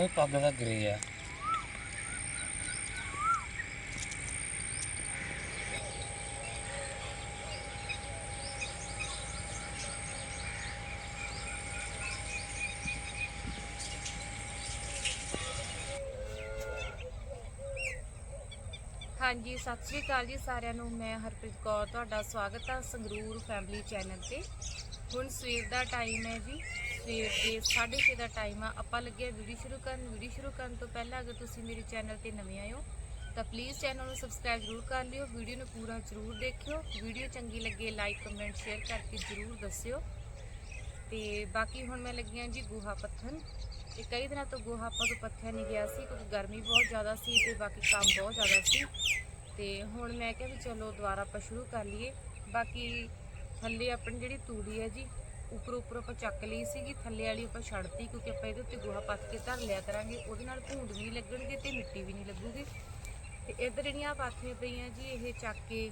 ਉਹ ਪੱਗ ਦਾ ਗਰੇ ਆ ਹਾਂਜੀ, ਸਤਿ ਸ੍ਰੀ ਅਕਾਲ ਜੀ ਸਾਰਿਆਂ ਨੂੰ। ਮੈਂ ਹਰਪ੍ਰੀਤ ਕੌਰ, ਤੁਹਾਡਾ ਸਵਾਗਤ ਹੈ ਸੰਗਰੂਰ ਫੈਮਿਲੀ ਚੈਨਲ ਤੇ। ਹੁਣ ਸਵੇਰ ਦਾ ਟਾਈਮ ਹੈ ਜੀ। ਸਵੇਰ ਦੇ 6:30 ਦਾ ਟਾਈਮ ਆ। ਆਪਾਂ ਲੱਗਿਆ ਵੀਡੀਓ ਸ਼ੁਰੂ ਕਰਨ। ਵੀਡੀਓ ਸ਼ੁਰੂ ਕਰਨ ਤੋਂ ਪਹਿਲਾਂ ਅਗਰ ਤੁਸੀਂ ਮੇਰੇ ਚੈਨਲ ਤੇ ਨਵੇਂ ਆਏ ਹੋ, ਤਾਂ ਪਲੀਜ਼ ਚੈਨਲ ਨੂੰ ਸਬਸਕ੍ਰਾਈਬ ਜ਼ਰੂਰ ਕਰ ਲਿਓ। ਵੀਡੀਓ ਨੂੰ ਪੂਰਾ ਜ਼ਰੂਰ ਦੇਖਿਓ। ਵੀਡੀਓ ਚੰਗੀ ਲੱਗੇ ਲਾਈਕ ਕਮੈਂਟ ਸ਼ੇਅਰ ਕਰਕੇ ਜ਼ਰੂਰ ਦੱਸਿਓ। ਤੇ ਬਾਕੀ ਹੁਣ ਮੈਂ ਲੱਗੀਆਂ ਜੀ ਗੋਹਾ ਪੱਥਨ ਤੇ ਕਈ ਦਿਨਾਂ ਤੋਂ ਗੋਹਾ ਆਪਾਂ ਤੋਂ ਪੱਥਿਆ ਨਹੀਂ ਗਿਆ ਸੀ, ਕਿਉਂਕਿ ਗਰਮੀ ਬਹੁਤ ਜ਼ਿਆਦਾ ਸੀ ਤੇ ਬਾਕੀ ਕੰਮ ਬਹੁਤ ਜ਼ਿਆਦਾ ਸੀ। ਤੇ ਹੁਣ ਮੈਂ ਕਿਹਾ ਵੀ ਚਲੋ ਦੁਬਾਰਾ ਆਪਾਂ ਸ਼ੁਰੂ ਕਰ ਲਈਏ। ਬਾਕੀ ਥੱਲੇ ਆਪਣੀ ਜਿਹੜੀ ਤੂੜੀ ਹੈ ਜੀ ਉੱਪਰ ਉੱਪਰ ਆਪਾਂ ਚੱਕ ਲਈ ਸੀਗੀ ਥੱਲੇ ਵਾਲੀ ਆਪਾਂ ਛੱਡਤੀ ਕਿਉਂਕਿ ਆਪਾਂ ਇਹਦੇ ਉੱਤੇ ਗੋਹਾ ਪੱਥ ਕੇ ਧਰ ਲਿਆ ਕਰਾਂਗੇ। ਉਹਦੇ ਨਾਲ ਭੂੰਡ ਵੀ ਨਹੀਂ ਲੱਗਣਗੇ ਤੇ ਮਿੱਟੀ ਵੀ ਨਹੀਂ ਲੱਗੂਗੀ। ਤੇ ਇੱਧਰ ਜਿਹੜੀਆਂ ਪਾਥੀਆਂ ਪਈਆਂ ਜੀ ਇਹ ਚੱਕ ਕੇ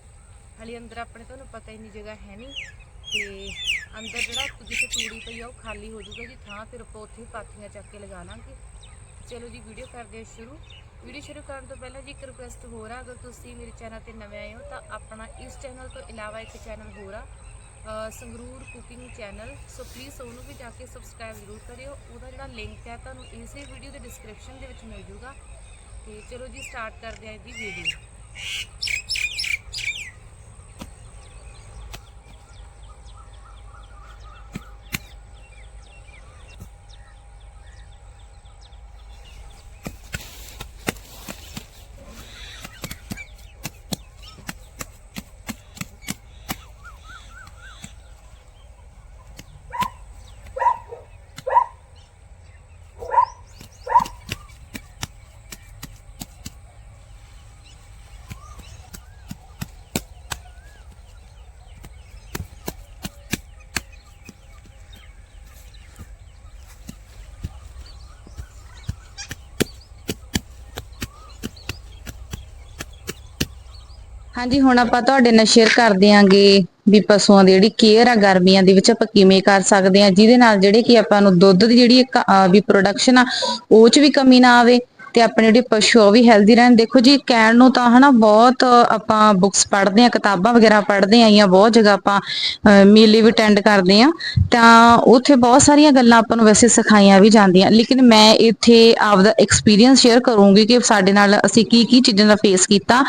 ਹਾਲੇ ਅੰਦਰ ਆਪਣੇ ਤੁਹਾਨੂੰ ਪਤਾ ਹੀ ਨਹੀਂ ਜਗ੍ਹਾ ਹੈ ਨਹੀਂ ਤੇ ਅੰਦਰ ਜਿਹੜਾ ਜਿੱਥੇ ਤੂੜੀ ਪਈ ਆ ਉਹ ਖਾਲੀ ਹੋ ਜਾਊਗਾ ਜੀ ਥਾਂ ਫਿਰ ਆਪਾਂ ਉੱਥੇ ਪਾਥੀਆਂ ਚੱਕ ਕੇ ਲਗਾ ਲਾਂਗੇ। ਚਲੋ ਜੀ ਵੀਡੀਓ ਕਰਦੇ ਹਾਂ ਸ਼ੁਰੂ। ਵੀਡੀਓ ਸ਼ੁਰੂ ਕਰਨ ਤੋਂ ਪਹਿਲਾਂ ਜੀ ਇੱਕ ਰਿਕੁਐਸਟ ਹੋਰ ਆ ਅਗਰ ਤੁਸੀਂ ਮੇਰੇ ਚੈਨਲ ਤੇ ਨਵੇਂ ਆਏ ਹੋ ਤਾਂ ਆਪਣਾ ਇਸ ਚੈਨਲ ਤੋਂ ਇਲਾਵਾ ਇੱਕ ਚੈਨਲ ਹੋਰ ਆ। ਅ, Sangrur cooking channel so please ਉਹਨੂੰ ਵੀ ਜਾ ਕੇ ਸਬਸਕ੍ਰਾਈਬ ਜ਼ਰੂਰ ਕਰਿਓ। ਉਹਦਾ ਜਿਹੜਾ ਲਿੰਕ ਹੈ ਤੁਹਾਨੂੰ ਇਸੇ ਵੀਡੀਓ ਦੇ ਡਿਸਕ੍ਰਿਪਸ਼ਨ ਦੇ ਵਿੱਚ ਮਿਲ ਜੂਗਾ। ਤੇ ਚਲੋ ਜੀ ਸਟਾਰਟ ਕਰਦੇ ਹਾਂ ਇਹਦੀ ਵੀਡੀਓ ਹਾਂਜੀ, ਹੁਣ ਆਪਾਂ ਤੁਹਾਡੇ ਨਾਲ ਸ਼ੇਅਰ ਕਰ ਦਿਆਂਗੇ ਵੀ ਪਸ਼ੂਆਂ ਦੀ ਜਿਹੜੀ ਕੇਅਰ ਆ ਗਰਮੀਆਂ ਦੇ ਵਿੱਚ ਆਪਾਂ ਕਿਵੇਂ ਕਰ ਸਕਦੇ ਆ, ਜਿਹਦੇ ਨਾਲ ਜਿਹੜੇ ਕਿ ਆਪਾਂ ਨੂੰ ਦੁੱਧ ਦੀ ਜਿਹੜੀ ਵੀ ਪ੍ਰੋਡਕਸ਼ਨ ਆ, ਉਹ 'ਚ ਵੀ ਕਮੀ ਨਾ ਆਵੇ। ਤੇ ਆਪਣੇ ਜਿਹੜੇ ਪਸ਼ੂ ਉਹ ਵੀ ਹੈਲਦੀ ਰਹਿਣ। ਦੇਖੋ ਜੀ, ਕਹਿਣ ਨੂੰ ਤਾਂ ਹਨਾ ਬਹੁਤ ਆਪਾਂ ਬੁੱਕਸ ਪੜ੍ਹਦੇ ਆ ਕਿਤਾਬਾਂ ਵਗੈਰਾ ਪੜ੍ਹਦੇ ਆ ਜਾਂ ਬਹੁਤ ਜਗ੍ਹਾ ਆਪਾਂ ਮੇਲੇ ਵੀ ਅਟੈਂਡ ਕਰਦੇ ਆ ਤਾਂ ਉੱਥੇ ਬਹੁਤ ਸਾਰੀਆਂ ਗੱਲਾਂ ਆਪਾਂ ਨੂੰ ਵੈਸੇ ਸਿਖਾਈਆਂ ਵੀ ਜਾਂਦੀਆਂ। ਲੇਕਿਨ ਮੈਂ ਇੱਥੇ ਆਪਦਾ ਐਕਸਪੀਰੀਅੰਸ ਸ਼ੇਅਰ ਕਰੂੰਗੀ ਕਿ ਸਾਡੇ ਨਾਲ ਅਸੀਂ ਕੀ ਕੀ ਚੀਜ਼ਾਂ ਦਾ ਫੇਸ ਕੀਤਾ,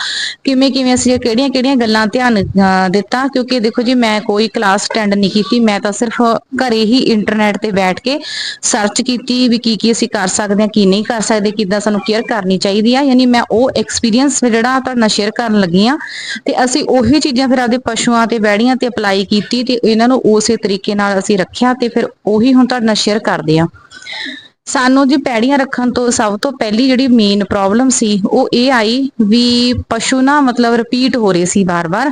ਕਿਵੇਂ ਕਿਵੇਂ ਅਸੀਂ ਕਿਹੜੀਆਂ ਕਿਹੜੀਆਂ ਗੱਲਾਂ ਧਿਆਨ ਦਿੱਤਾ, ਕਿਉਂਕਿ ਦੇਖੋ ਜੀ, ਮੈਂ ਕੋਈ ਕਲਾਸ ਅਟੈਂਡ ਨਹੀਂ ਕੀਤੀ, ਮੈਂ ਤਾਂ ਸਿਰਫ ਘਰੇ ਹੀ ਇੰਟਰਨੈਟ ਤੇ ਬੈਠ ਕੇ ਸਰਚ ਕੀਤੀ ਵੀ ਕੀ ਕੀ ਅਸੀਂ ਕਰ ਸਕਦੇ ਹਾਂ, ਕੀ ਨਹੀਂ ਕਰ ਸਕਦੇ, ਕਿਦਾਂ ਸਾਨੂੰ ਕੇਅਰ ਕਰਨੀ ਚਾਹੀਦੀ ਆ, ਯਾਨੀ ਮੈਂ ਉਹ ਐਕਸਪੀਰੀਅੰਸ ਜਿਹੜਾ ਤੁਹਾਡੇ ਨਾਲ ਸ਼ੇਅਰ ਕਰਨ ਲੱਗੀ ਆ, ਤੇ ਅਸੀਂ ਉਹੀ ਚੀਜ਼ਾਂ ਫਿਰ ਆਪਦੇ ਪਸ਼ੂਆਂ ਤੇ ਬੈੜੀਆਂ ਤੇ ਅਪਲਾਈ ਕੀਤੀ ਤੇ ਇਹਨਾਂ ਨੂੰ ਉਸੇ ਤਰੀਕੇ ਨਾਲ ਅਸੀਂ ਰੱਖਿਆ ਤੇ ਫਿਰ ਉਹੀ ਹੁਣ ਤੁਹਾਡੇ ਨਾਲ ਸ਼ੇਅਰ ਕਰਦੇ ਆ। ਸਾਨੂੰ ਜੀ ਪੈੜੀਆਂ ਰੱਖਣ ਤੋਂ ਸਭ ਤੋਂ ਪਹਿਲੀ ਜਿਹੜੀ ਮੇਨ ਪ੍ਰੋਬਲਮ ਸੀ, ਉਹ ਇਹ ਆਈ ਵੀ ਪਸ਼ੂ ਨਾ ਮਤਲਬ ਰਿਪੀਟ ਹੋ ਰਹੇ ਸੀ ਬਾਰ-ਬਾਰ